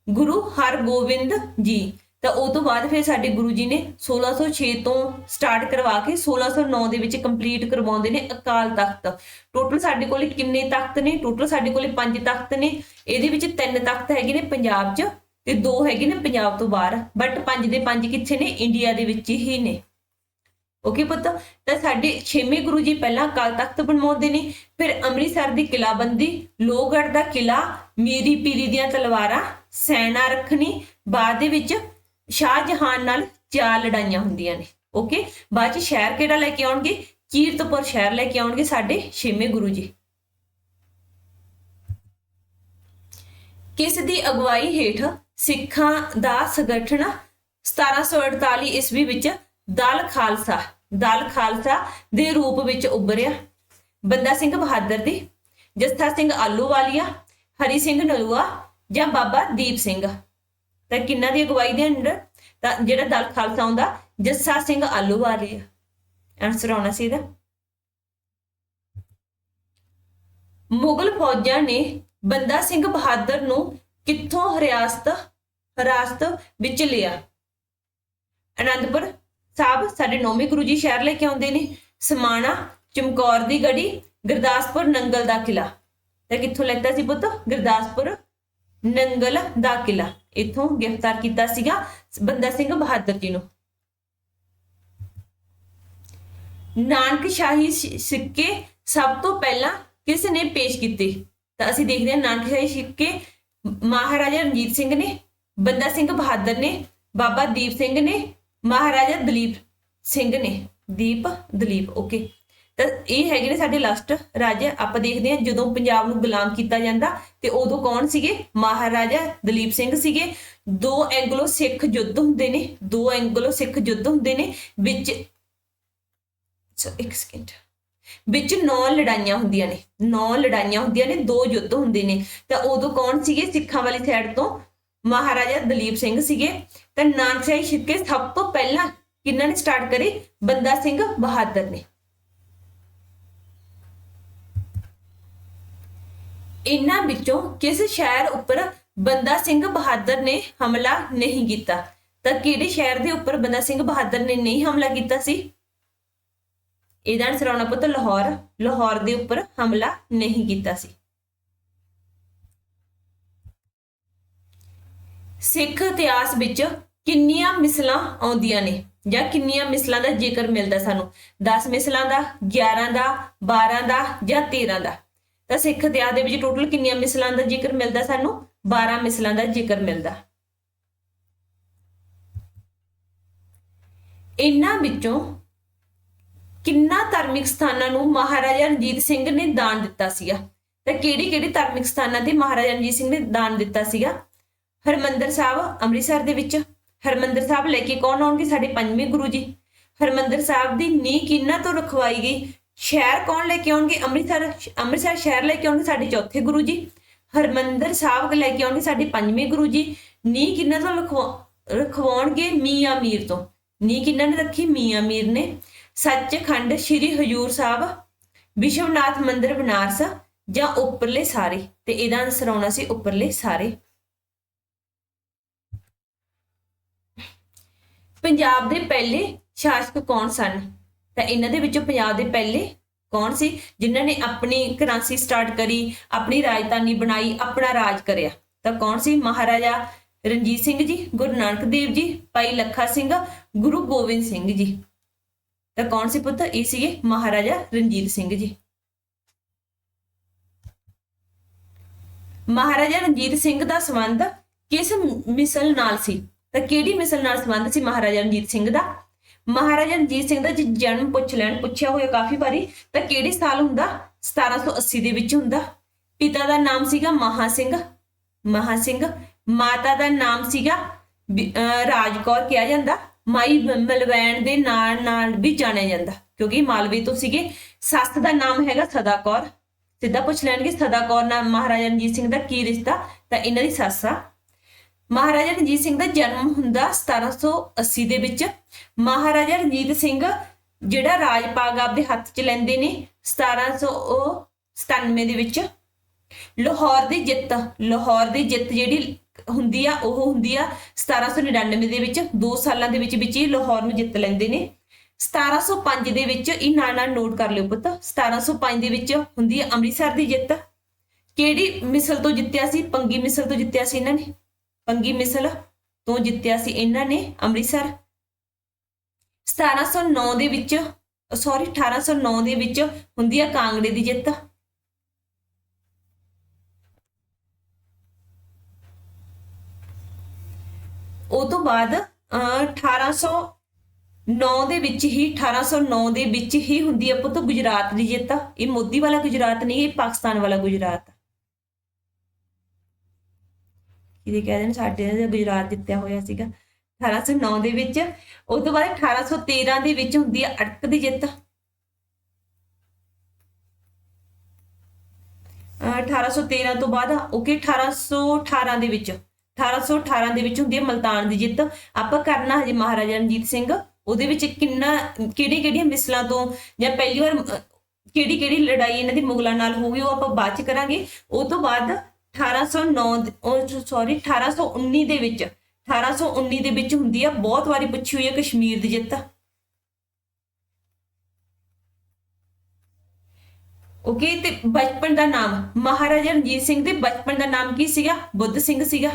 ਗੁਰੂ ਹਰਗੋਬਿੰਦ ਜੀ। ਤਾਂ ਉਹ ਤੋਂ ਬਾਅਦ ਫਿਰ ਸਾਡੇ ਗੁਰੂ ਜੀ ਨੇ 1606 ਤੋਂ ਸਟਾਰਟ ਕਰਵਾ ਕੇ 1609 ਦੇ ਵਿੱਚ ਕੰਪਲੀਟ ਕਰਵਾਉਂਦੇ ਨੇ ਅਕਾਲ ਤਖਤ। ਟੋਟਲ ਸਾਡੇ ਕੋਲੇ ਕਿੰਨੇ ਤਖਤ ਨੇ? ਟੋਟਲ ਸਾਡੇ ਕੋਲੇ ਪੰਜ ਤਖਤ ਨੇ। ਇਹਦੇ ਵਿੱਚ ਤਿੰਨ ਤਖਤ ਹੈਗੇ ਨੇ ਪੰਜਾਬ 'ਚ ਤੇ ਦੋ ਹੈਗੇ ਨੇ ਪੰਜਾਬ ਤੋਂ ਬਾਹਰ। ਬਟ ਪੰਜ ਦੇ ਪੰਜ ਕਿੱਥੇ ਨੇ? ਇੰਡੀਆ ਦੇ ਵਿੱਚ ਹੀ ਨੇ। ਓਕੇ ਪੁੱਤ? ਤਾਂ ਸਾਡੇ ਛੇਵੇਂ ਗੁਰੂ ਜੀ ਪਹਿਲਾਂ ਅਕਾਲ ਤਖਤ ਬਣਵਾਉਂਦੇ ਨੇ, ਫਿਰ ਅੰਮ੍ਰਿਤਸਰ ਦੀ ਕਿਲਾਬੰਦੀ, ਲੋਹਗੜ੍ਹ ਦਾ ਕਿਲਾ ਮੀਰੀ ਪੀਰੀ ਦੀਆਂ ਤਲਵਾਰਾਂ, ਸੈਨਾ ਰੱਖਣੀ, ਬਾਅਦ ਦੇ ਵਿੱਚ ਸ਼ਾਹਜਹਾਨ ਨਾਲ ਚਾਰ ਲੜਾਈਆਂ ਹੁੰਦੀਆਂ ਨੇ ਓਕੇ ਬਾਅਦ ਚ ਸ਼ਹਿਰ ਕਿਹੜਾ ਲੈ ਕੇ ਆਉਣਗੇ? ਕੀਰਤਪੁਰ ਸ਼ਹਿਰ ਲੈ ਕੇ ਆਉਣਗੇ ਸਾਡੇ ਛੇਵੇਂ ਗੁਰੂ ਜੀ। ਕਿਸ ਦੀ ਅਗਵਾਈ ਹੇਠ ਸਿੱਖਾਂ ਦਾ ਸੰਗਠਨ 1748 ਈਸਵੀ ਵਿੱਚ ਦਲ ਖਾਲਸਾ ਦਲ ਖਾਲਸਾ ਦੇ ਰੂਪ ਵਿੱਚ ਉੱਭਰਿਆ। ਬੰਦਾ ਸਿੰਘ ਬਹਾਦਰ ਦੀ, ਜੱਥਾ ਸਿੰਘ ਆਲੂਵਾਲੀਆ ਹਰੀ ਸਿੰਘ ਨਲੂਆ ਜਾਂ ਬਾਬਾ ਦੀਪ ਸਿੰਘ? ਤਾਂ ਕਿੰਨਾ ਦੀ ਅਗਵਾਈ ਦੇ ਅੰਡਰ? ਤਾਂ ਜਿਹੜਾ ਦਲ ਖਾਲਸਾ ਆਉਂਦਾ ਜੱਸਾ ਸਿੰਘ ਆਲੂਵਾਲੀਆ ਆਨਸਰ ਆਉਣਾ ਸੀ ਇਹਦਾ। ਮੁਗਲ ਫੌਜਾਂ ਨੇ ਬੰਦਾ ਸਿੰਘ ਬਹਾਦਰ ਨੂੰ ਕਿੱਥੋਂ ਹਰਿਆਸਤ ਹਰਾਸਤ ਵਿੱਚ ਲਿਆ? ਅਨੰਦਪੁਰ ਸਾਹਿਬ, ਸਾਡੇ ਨੌਵੇਂ ਗੁਰੂ ਜੀ ਸ਼ਹਿਰ ਲੈ ਕੇ ਆਉਂਦੇ ਨੇ। ਸਮਾਣਾ, ਚਮਕੌਰ ਦੀ ਗੜੀ, ਗੁਰਦਾਸਪੁਰ, ਨੰਗਲ ਦਾ ਕਿਲਾ ਤੇ ਕਿੱਥੋਂ ਲੈਤਾ ਸੀ ਪੁੱਤ? ਗੁਰਦਾਸਪੁਰ ਨੰਗਲ ਦਾ ਕਿਲਾ। ਇੱਥੋਂ ਗ੍ਰਿਫਤਾਰ ਕੀਤਾ ਸੀਗਾ ਬੰਦਾ ਸਿੰਘ ਬਹਾਦਰ ਜੀ ਨੂੰ। ਨਾਨਕ ਸ਼ਾਹੀ ਸਿੱਕੇ ਸਭ ਤੋਂ ਪਹਿਲਾਂ ਕਿਸ ਨੇ ਪੇਸ਼ ਕੀਤੇ? ਤਾਂ ਅਸੀਂ ਦੇਖਦੇ ਹਾਂ ਨਾਨਕ ਸ਼ਾਹੀ ਸਿੱਕੇ ਮਹਾਰਾਜਾ ਰਣਜੀਤ ਸਿੰਘ ਨੇ, ਬੰਦਾ ਸਿੰਘ ਬਹਾਦਰ ਨੇ, ਬਾਬਾ ਦੀਪ ਸਿੰਘ ਨੇ, ਮਹਾਰਾਜਾ ਦਲੀਪ ਸਿੰਘ ਨੇ। ਦੀਪ, ਦਲੀਪ ਓਕੇ ਤਾਂ ਇਹ ਹੈਗੇ ਨੇ ਸਾਡੇ ਲਾਸਟ ਰਾਜਾ। ਆਪਾਂ ਦੇਖਦੇ ਹਾਂ ਜਦੋਂ ਪੰਜਾਬ ਨੂੰ ਗੁਲਾਮ ਕੀਤਾ ਜਾਂਦਾ ਤੇ ਉਦੋਂ ਕੌਣ ਸੀਗੇ? ਮਹਾਰਾਜਾ ਦਲੀਪ ਸਿੰਘ ਸੀਗੇ। ਦੋ ਐਂਗਲੋ ਸਿੱਖ ਯੁੱਧ ਹੁੰਦੇ ਨੇ। ਦੋ ਐਂਗਲੋ ਸਿੱਖ ਯੁੱਧ ਹੁੰਦੇ ਨੇ। ਵਿੱਚ ਸੋ ਇੱਕ ਸਕਿੰਟ ਵਿੱਚ ਨੌ ਲੜਾਈਆਂ ਹੁੰਦੀਆਂ ਨੇ। ਨੌ ਲੜਾਈਆਂ ਹੁੰਦੀਆਂ ਨੇ, ਦੋ ਯੁੱਧ ਹੁੰਦੇ ਨੇ। ਤਾਂ ਉਦੋਂ ਕੌਣ ਸੀਗੇ? ਸਿੱਖਾਂ ਵਾਲੀ ਸਾਈਡ ਤੋਂ ਮਹਾਰਾਜਾ ਦਲੀਪ ਸਿੰਘ ਸੀਗੇ। ਤਾਂ ਨਾਨਕਸ਼ਾਹੀ ਸਿੱਕੇ ਸਭ ਤੋਂ ਪਹਿਲਾਂ ਕਿਹਨਾਂ ਨੇ ਸਟਾਰਟ ਕਰੇ? ਬੰਦਾ ਸਿੰਘ ਬਹਾਦਰ ਨੇ। ਇਹਨਾਂ ਵਿੱਚੋਂ ਕਿਸ ਸ਼ਹਿਰ ਉੱਪਰ ਬੰਦਾ ਸਿੰਘ ਬਹਾਦਰ ਨੇ ਹਮਲਾ ਨਹੀਂ ਕੀਤਾ? ਤਾਂ ਕਿਹੜੇ ਸ਼ਹਿਰ ਦੇ ਉੱਪਰ ਬੰਦਾ ਸਿੰਘ ਬਹਾਦਰ ਨੇ ਨਹੀਂ ਹਮਲਾ ਕੀਤਾ ਸੀ? ਇਹਦਾ ਆਨਸਰ ਆਉਣਾ ਪੁੱਤ, ਲਾਹੌਰ। ਲਾਹੌਰ ਦੇ ਉੱਪਰ ਹਮਲਾ ਨਹੀਂ ਕੀਤਾ ਸੀ। ਸਿੱਖ ਇਤਿਹਾਸ ਵਿੱਚ ਕਿੰਨੀਆਂ ਮਿਸਲਾਂ ਆਉਂਦੀਆਂ ਨੇ ਜਾਂ ਕਿੰਨੀਆਂ ਮਿਸਲਾਂ ਦਾ ਜ਼ਿਕਰ ਮਿਲਦਾ ਸਾਨੂੰ? 10 ਮਿਸਲਾਂ ਦਾ 11 ਦਾ 12 ਦਾ ਜਾਂ 13 ਦਾ? ਤਾਂ ਸਿੱਖ ਇਤਿਹਾਸ ਦੇ ਵਿੱਚ ਟੋਟਲ ਕਿੰਨੀਆਂ ਮਿਸਲਾਂ ਦਾ ਜ਼ਿਕਰ ਮਿਲਦਾ ਸਾਨੂੰ? 12 ਮਿਸਲਾਂ ਦਾ ਜ਼ਿਕਰ ਮਿਲਦਾ। ਇਹਨਾਂ ਵਿੱਚੋਂ ਕਿੰਨਾ ਧਾਰਮਿਕ ਸਥਾਨਾਂ ਨੂੰ ਮਹਾਰਾਜਾ ਰਣਜੀਤ ਸਿੰਘ ਨੇ ਦਾਨ ਦਿੱਤਾ ਸੀਗਾ? ਤਾਂ ਕਿਹੜੀ ਕਿਹੜੀ ਧਾਰਮਿਕ ਸਥਾਨਾਂ ਤੇ ਮਹਾਰਾਜਾ ਰਣਜੀਤ ਸਿੰਘ ਨੇ ਦਾਨ ਦਿੱਤਾ ਸੀਗਾ? ਹਰਮੰਦਰ ਸਾਹਿਬ ਅੰਮ੍ਰਿਤਸਰ ਦੇ ਵਿੱਚ। ਹਰਮੰਦਰ ਸਾਹਿਬ ਲੈ ਕੇ ਕੌਣ ਆਉਣਗੇ? ਸਾਡੇ ਪੰਜਵੇਂ ਗੁਰੂ ਜੀ। ਹਰਮੰਦਰ ਸਾਹਿਬ ਦੀ ਨੀਂਹ ਕਿਹਨਾਂ ਤੋਂ ਰਖਵਾਈ ਗਈ? ਸ਼ਹਿਰ ਕੌਣ ਲੈ ਕੇ ਆਉਣਗੇ? ਅੰਮ੍ਰਿਤਸਰ ਅੰਮ੍ਰਿਤਸਰ ਸ਼ਹਿਰ ਲੈ ਕੇ ਆਉਣਗੇ ਸਾਡੇ ਚੌਥੇ ਗੁਰੂ ਜੀ ਹਰਮੰਦਰ ਸਾਹਿਬ ਲੈ ਕੇ ਆਉਣਗੇ ਸਾਡੇ ਪੰਜਵੇਂ ਗੁਰੂ ਜੀ ਨੀਂਹ ਕਿਹਨਾਂ ਤੋਂ ਰਖਵਾ- ਰਖਵਾਉਣਗੇ? ਮੀਆਂ ਮੀਰ ਤੋਂ। ਨੀਂਹ ਕਿਹਨਾਂ ਨੇ ਰੱਖੀ? ਮੀਆਂ ਮੀਰ ਨੇ। ਸੱਚਖੰਡ ਸ੍ਰੀ ਹਜੂਰ ਸਾਹਿਬ, ਵਿਸ਼ਵਨਾਥ ਮੰਦਿਰ ਬਨਾਰਸ ਜਾਂ ਉੱਪਰਲੇ ਸਾਰੇ? ਤੇ ਇਹਦਾ ਆਨਸਰ ਆਉਣਾ ਸੀ ਉੱਪਰਲੇ ਸਾਰੇ। ਪੰਜਾਬ ਦੇ ਪਹਿਲੇ ਸ਼ਾਸਕ ਕੌਣ ਸਨ? ਤਾਂ ਇਹਨਾਂ ਦੇ ਵਿੱਚੋਂ ਪੰਜਾਬ ਦੇ ਪਹਿਲੇ ਕੌਣ ਸੀ? ਜਿਨ੍ਹਾਂ ਨੇ ਆਪਣੀ ਕ੍ਰਾਂਤੀ ਸਟਾਰਟ ਕਰੀ, ਆਪਣੀ ਰਾਜਧਾਨੀ ਬਣਾਈ, ਆਪਣਾ ਰਾਜ ਕਰਿਆ। ਤਾਂ ਕੌਣ ਸੀ? ਮਹਾਰਾਜਾ ਰਣਜੀਤ ਸਿੰਘ ਜੀ, ਗੁਰੂ ਨਾਨਕ ਦੇਵ ਜੀ, ਭਾਈ ਲੱਖਾ ਸਿੰਘ, ਗੁਰੂ ਗੋਬਿੰਦ ਸਿੰਘ ਜੀ। ਤਾਂ ਕੌਣ ਸੀ ਪੁੱਤ? ਇਹ ਸੀਗੇ ਮਹਾਰਾਜਾ ਰਣਜੀਤ ਸਿੰਘ ਜੀ। ਮਹਾਰਾਜਾ ਰਣਜੀਤ ਸਿੰਘ ਦਾ ਸੰਬੰਧ ਕਿਸ ਮਿਸਲ ਨਾਲ ਸੀ? ਤਾਂ ਕਿਹੜੀ ਮਿਸਲ ਨਾਲ ਸੰਬੰਧ ਸੀ ਮਹਾਰਾਜਾ ਰਣਜੀਤ ਸਿੰਘ ਦਾ? ਮਹਾਰਾਜਾ ਰਣਜੀਤ ਸਿੰਘ ਦਾ ਜੇ ਜਨਮ ਪੁੱਛ ਲੈਣ, ਪੁੱਛਿਆ ਹੋਇਆ ਕਾਫੀ ਵਾਰੀ, ਤਾਂ ਕਿਹੜੇ ਸਾਲ ਹੁੰਦਾ? 1780 ਦੇ ਵਿੱਚ ਹੁੰਦਾ। ਪਿਤਾ ਦਾ ਨਾਮ ਸੀਗਾ ਮਹਾ ਸਿੰਘ। ਮਹਾ ਸਿੰਘ, ਮਾਤਾ ਦਾ ਨਾਮ ਸੀਗਾ ਵੀ- ਅਹ, ਰਾਜਕੌਰ ਕਿਹਾ ਜਾਂਦਾ। ਮਾਈ ਮਲਵੈਣ ਦੇ ਨਾਲ ਨਾਲ ਵੀ ਜਾਣਿਆ ਜਾਂਦਾ, ਕਿਉਂਕਿ ਮਾਲਵੇ ਤੋਂ ਸੀਗੇ। ਸੱਸ ਦਾ ਨਾਮ ਹੈਗਾ ਸਦਾ ਕੌਰ ਸਿੱਧਾ ਪੁੱਛ ਲੈਣਗੇ ਸਦਾ ਕੌਰ ਨਾਲ ਮਹਾਰਾਜਾ ਰਣਜੀਤ ਸਿੰਘ ਦਾ ਕੀ ਰਿਸ਼ਤਾ? ਤਾਂ ਇਹਨਾਂ ਦੀ ਸੱਸ ਆ। ਮਹਾਰਾਜਾ ਰਣਜੀਤ ਸਿੰਘ ਦਾ ਜਨਮ ਹੁੰਦਾ 1780 ਦੇ ਵਿੱਚ। ਮਹਾਰਾਜਾ ਰਣਜੀਤ ਸਿੰਘ ਜਿਹੜਾ ਰਾਜ ਪਾਗ ਆਪਦੇ ਹੱਥ 'ਚ ਲੈਂਦੇ ਨੇ 1797 ਦੇ ਵਿੱਚ। ਲਾਹੌਰ ਦੀ ਜਿੱਤ, ਲਾਹੌਰ ਦੀ ਜਿੱਤ ਜਿਹੜੀ ਹੁੰਦੀ ਆ, ਉਹ ਹੁੰਦੀ ਆ 1799 ਦੇ ਵਿੱਚ। 2 ਸਾਲਾਂ ਦੇ ਵਿੱਚ ਵਿੱਚ ਹੀ ਲਾਹੌਰ ਨੂੰ ਜਿੱਤ ਲੈਂਦੇ ਨੇ। 1705 ਦੇ ਵਿੱਚ ਇਹ ਨਾਲ ਨਾਲ ਨੋਟ ਕਰ ਲਿਓ ਪੁੱਤ। 1705 ਦੇ ਵਿੱਚ ਹੁੰਦੀ ਆ ਅੰਮ੍ਰਿਤਸਰ ਦੀ ਜਿੱਤ। ਕਿਹੜੀ ਮਿਸਲ ਤੋਂ ਜਿੱਤਿਆ ਸੀ? ਪੰਗੀ ਮਿਸਲ ਤੋਂ ਜਿੱਤਿਆ ਸੀ ਇਹਨਾਂ ਨੇ। ਪੰਗੀ ਮਿਸਲ ਤੋਂ ਜਿੱਤਿਆ ਸੀ ਇਹਨਾਂ ਨੇ ਅੰਮ੍ਰਿਤਸਰ। 1709 ਦੇ ਵਿੱਚ ਸੌਰੀ 1809 ਦੇ ਵਿੱਚ ਹੁੰਦੀ ਆ ਕਾਂਗੜੇ ਦੀ ਜਿੱਤ। ਉਹ ਤੋਂ ਬਾਅਦ ਅਹ, 1809 ਦੇ ਵਿੱਚ ਹੀ 1809 ਦੇ ਵਿੱਚ ਹੀ ਹੁੰਦੀ ਆ ਪੁੱਤ ਗੁਜਰਾਤ ਦੀ ਜਿੱਤ। ਇਹ ਮੋਦੀ ਵਾਲਾ ਗੁਜਰਾਤ ਨਹੀਂ ਇਹ ਪਾਕਿਸਤਾਨ ਵਾਲਾ ਗੁਜਰਾਤ। ਆ। ਇਹਦੇ ਕਹਿੰਦੇ ਸਾਡੇ ਗੁਜਰਾਤ ਜਿੱਤਿਆ ਹੋਇਆ ਸੀਗਾ 1809 ਦੇ ਵਿੱਚ ਉਸ ਤੋਂ ਬਾਅਦ 1813 ਦੇ ਵਿੱਚ ਹੁੰਦੀ ਹੈ ਅਟਕ ਦੀ ਜਿੱਤ ਅਹ 1813 ਤੋਂ ਬਾਅਦ ਓਕੇ 1818 ਦੇ ਵਿੱਚ 1818 ਦੇ ਵਿੱਚ ਹੁੰਦੀ ਹੈ ਮਲਤਾਨ ਦੀ ਜਿੱਤ ਆਪਾਂ ਕਰਨਾ ਹਜੇ ਮਹਾਰਾਜਾ ਰਣਜੀਤ ਸਿੰਘ, ਉਹਦੇ ਵਿੱਚ ਕਿੰਨਾ ਕਿਹੜੀ ਕਿਹੜੀਆਂ ਮਿਸਲਾਂ ਤੋਂ, ਜਾਂ ਪਹਿਲੀ ਵਾਰ ਕਿਹੜੀ ਕਿਹੜੀ ਲੜਾਈ ਇਹਨਾਂ ਦੀ ਮੁਗਲਾਂ ਨਾਲ ਹੋ ਗਈ, ਉਹ ਆਪਾਂ ਬਾਅਦ ਚ ਕਰਾਂਗੇ ਉਹ ਤੋਂ ਬਾਅਦ 1809 ਦੇ- ਉਹ ਸੌਰੀ 1819 ਦੇ ਵਿੱਚ 1819 ਦੇ ਵਿੱਚ ਹੁੰਦੀ ਆ, ਬਹੁਤ ਵਾਰੀ ਪੁੱਛੀ ਹੋਈ ਹੈ ਕਸ਼ਮੀਰ ਦੀ ਜਿੱਤ। ਓਕੇ ਤੇ ਬਚਪਨ ਦਾ ਨਾਮ, ਮਹਾਰਾਜਾ ਰਣਜੀਤ ਸਿੰਘ ਦੇ ਬਚਪਨ ਦਾ ਨਾਮ ਕੀ ਸੀਗਾ? ਬੁੱਧ ਸਿੰਘ ਸੀਗਾ।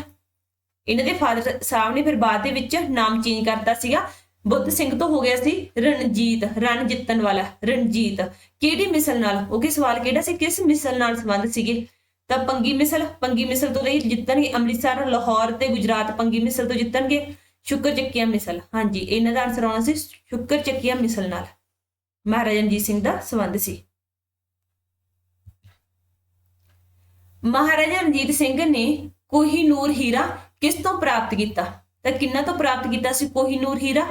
ਇਹਨਾਂ ਦੇ ਫਾਦਰ ਸਾਹਿਬ ਨੇ ਫਿਰ ਬਾਅਦ ਦੇ ਵਿੱਚ ਨਾਮ ਚੇਂਜ ਕਰਤਾ ਸੀਗਾ। ਬੁੱਧ ਸਿੰਘ ਤੋਂ ਹੋ ਗਿਆ ਸੀ ਰਣਜੀਤ, ਰਣ ਜਿੱਤਣ ਵਾਲਾ, ਰਣਜੀਤ। ਕਿਹੜੀ ਮਿਸਲ ਨਾਲ? ਓਕੇ ਸਵਾਲ ਕਿਹੜਾ ਸੀ? ਕਿਸ ਮਿਸਲ ਨਾਲ ਸੰਬੰਧ ਸੀਗੇ? ਤਾਂ ਪੰਗੀ ਮਿਸਲ ਪੰਗੀ ਮਿਸਲ ਤੋਂ ਲਈ ਜਿੱਤਣਗੇ ਅੰਮ੍ਰਿਤਸਰ, ਲਾਹੌਰ ਤੇ ਗੁਜਰਾਤ, ਪੰਗੀ ਮਿਸਲ ਤੋਂ ਜਿੱਤਣਗੇ ਸ਼ੁਕਰ ਚੱਕੀਆ ਮਿਸਲ। ਹਾਂਜੀ, ਇਹਨਾਂ ਦਾ ਆਨਸਰ ਆਉਣਾ ਸੀ ਸ਼ੁਕਰ ਚੱਕੀਆ ਮਿਸਲ ਨਾਲ। ਮਹਾਰਾਜਾ ਰਣਜੀਤ ਸਿੰਘ ਦਾ ਸੰਬੰਧ ਸੀ। ਮਹਾਰਾਜਾ ਰਣਜੀਤ ਸਿੰਘ ਨੇ ਕੋਹੀਨੂਰ ਹੀਰਾ ਕਿਸ ਤੋਂ ਪ੍ਰਾਪਤ ਕੀਤਾ? ਤਾਂ ਕਿੰਨਾ ਤੋਂ ਪ੍ਰਾਪਤ ਕੀਤਾ ਸੀ ਕੋਹੀਨੂਰ ਹੀਰਾ?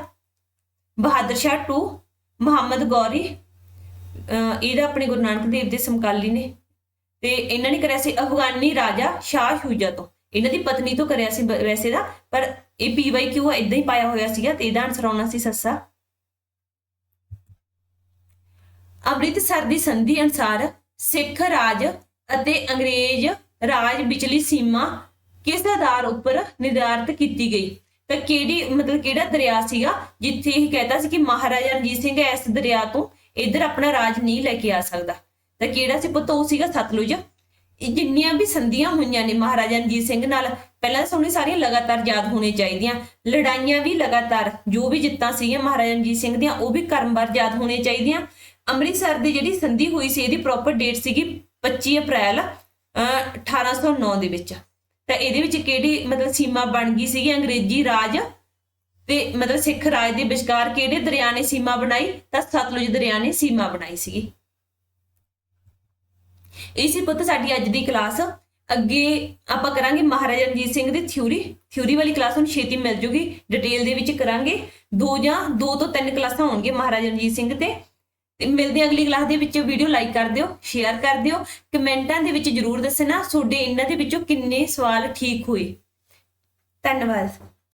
ਬਹਾਦਰ ਸ਼ਾਹ ਟੂ, ਮੁਹੰਮਦ ਗੌਰੀ, ਅਹ ਇਹਦਾ ਆਪਣੇ ਗੁਰੂ ਨਾਨਕ ਦੇਵ ਦੇ ਸਮਕਾਲੀ ਨੇ। ਤੇ ਇਹਨਾਂ ਨੇ ਕਰਿਆ ਸੀ ਅਫਗਾਨੀ ਰਾਜਾ ਸ਼ਾਹ ਸ਼ੂਜਾ ਤੋਂ। ਇਹਨਾਂ ਦੀ ਪਤਨੀ ਤੋਂ ਕਰਿਆ ਸੀ ਵੈਸੇ ਦਾ, ਪਰ ਇਹ ਪੀਵਾਈ ਕਿਉਂ ਇਦਾਂ ਹੀ ਪਾਇਆ ਹੋਇਆ ਸੀਗਾ ਤੇ ਇਹਦਾ ਆਨਸਰ ਆਉਣਾ ਸੀ ਸੱਸਾ। ਅੰਮ੍ਰਿਤਸਰ ਦੀ ਸੰਧੀ ਅਨੁਸਾਰ ਸਿੱਖ ਰਾਜ ਅਤੇ ਅੰਗਰੇਜ਼ ਰਾਜ ਵਿਚਲੀ ਸੀਮਾ ਕਿਸ ਆਧਾਰ ਉੱਪਰ ਨਿਰਧਾਰਤ ਕੀਤੀ ਗਈ? ਤਾਂ ਕਿਹੜੀ, ਮਤਲਬ ਕਿਹੜਾ ਦਰਿਆ ਸੀਗਾ ਜਿੱਥੇ ਇਹ ਕਹਿੰਦਾ ਸੀ ਕਿ ਮਹਾਰਾਜਾ ਰਣਜੀਤ ਸਿੰਘ ਇਸ ਦਰਿਆ ਤੋਂ ਇੱਧਰ ਆਪਣਾ ਰਾਜ ਨਹੀਂ ਲੈ ਕੇ ਆ ਸਕਦਾ? ਤਾਂ ਕਿਹੜਾ ਸੀ ਪੁੱਤ? ਉਹ ਸੀਗਾ ਸਤਲੁਜ। ਜਿੰਨੀਆਂ ਵੀ ਸੰਧੀਆਂ ਹੋਈਆਂ ਨੇ ਮਹਾਰਾਜਾ ਰਣਜੀਤ ਸਿੰਘ ਨਾਲ, ਪਹਿਲਾਂ ਤਾਂ ਸਾਨੂੰ ਸਾਰੀਆਂ ਲਗਾਤਾਰ ਯਾਦ ਹੋਣੀਆਂ ਚਾਹੀਦੀਆਂ। ਲੜਾਈਆਂ ਵੀ ਲਗਾਤਾਰ, ਜੋ ਵੀ ਜਿੱਤਾਂ ਸੀਗੀਆਂ ਮਹਾਰਾਜਾ ਰਣਜੀਤ ਸਿੰਘ ਦੀਆਂ, ਉਹ ਵੀ ਕਰਮਵਾਰ ਯਾਦ ਹੋਣੀਆਂ ਚਾਹੀਦੀਆਂ। ਅੰਮ੍ਰਿਤਸਰ ਦੀ ਜਿਹੜੀ ਸੰਧੀ ਹੋਈ ਸੀ, ਇਹਦੀ ਪ੍ਰੋਪਰ ਡੇਟ ਸੀਗੀ 25 ਅਪ੍ਰੈਲ, ਅਹ 1809 ਦੇ ਵਿੱਚ। ਤਾਂ ਇਹਦੇ ਵਿੱਚ ਕਿਹੜੀ ਮਤਲਬ ਸੀਮਾ ਬਣ ਗਈ ਸੀਗੀ? ਅੰਗਰੇਜ਼ੀ ਰਾਜ ਤੇ ਮਤਲਬ ਸਿੱਖ ਰਾਜ ਦੇ ਵਿਚਕਾਰ ਕਿਹੜੇ ਦਰਿਆ ਨੇ ਸੀਮਾ ਬਣਾਈ? ਤਾਂ ਸਤਲੁਜ ਦਰਿਆ ਨੇ ਸੀਮਾ ਬਣਾਈ ਸੀਗੀ। ਇਹ ਸੀ ਪੁੱਤ ਸਾਡੀ ਅੱਜ ਦੀ ਕਲਾਸ ਅੱਗੇ ਆਪਾਂ ਕਰਾਂਗੇ ਮਹਾਰਾਜਾ ਰਣਜੀਤ ਸਿੰਘ ਦੀ ਥਿਊਰੀ ਥਿਊਰੀ ਵਾਲੀ ਕਲਾਸ ਹੁਣ ਛੇਤੀ ਮਿਲ ਜੂਗੀ। ਡਿਟੇਲ ਦੇ ਵਿੱਚ ਕਰਾਂਗੇ। ਦੋ ਜਾਂ ਦੋ ਤੋਂ ਤਿੰਨ ਕਲਾਸਾਂ ਹੋਣਗੀਆਂ ਮਹਾਰਾਜਾ ਰਣਜੀਤ ਸਿੰਘ ਤੇ। ਤੇ ਮਿਲਦੇ ਹਾਂ ਅਗਲੀ ਕਲਾਸ ਦੇ ਵਿੱਚ। ਵੀਡੀਓ ਲਾਈਕ ਕਰ ਦਿਓ ਸ਼ੇਅਰ ਕਰ ਦਿਓ। ਕਮੈਂਟਾਂ ਦੇ ਵਿੱਚ ਜਰੂਰ ਦੱਸਣਾ। ਤੁਹਾਡੇ ਇਹਨਾਂ ਦੇ ਵਿੱਚੋਂ ਕਿੰਨੇ ਸਵਾਲ ਠੀਕ ਹੋਏ। ਧੰਨਵਾਦ।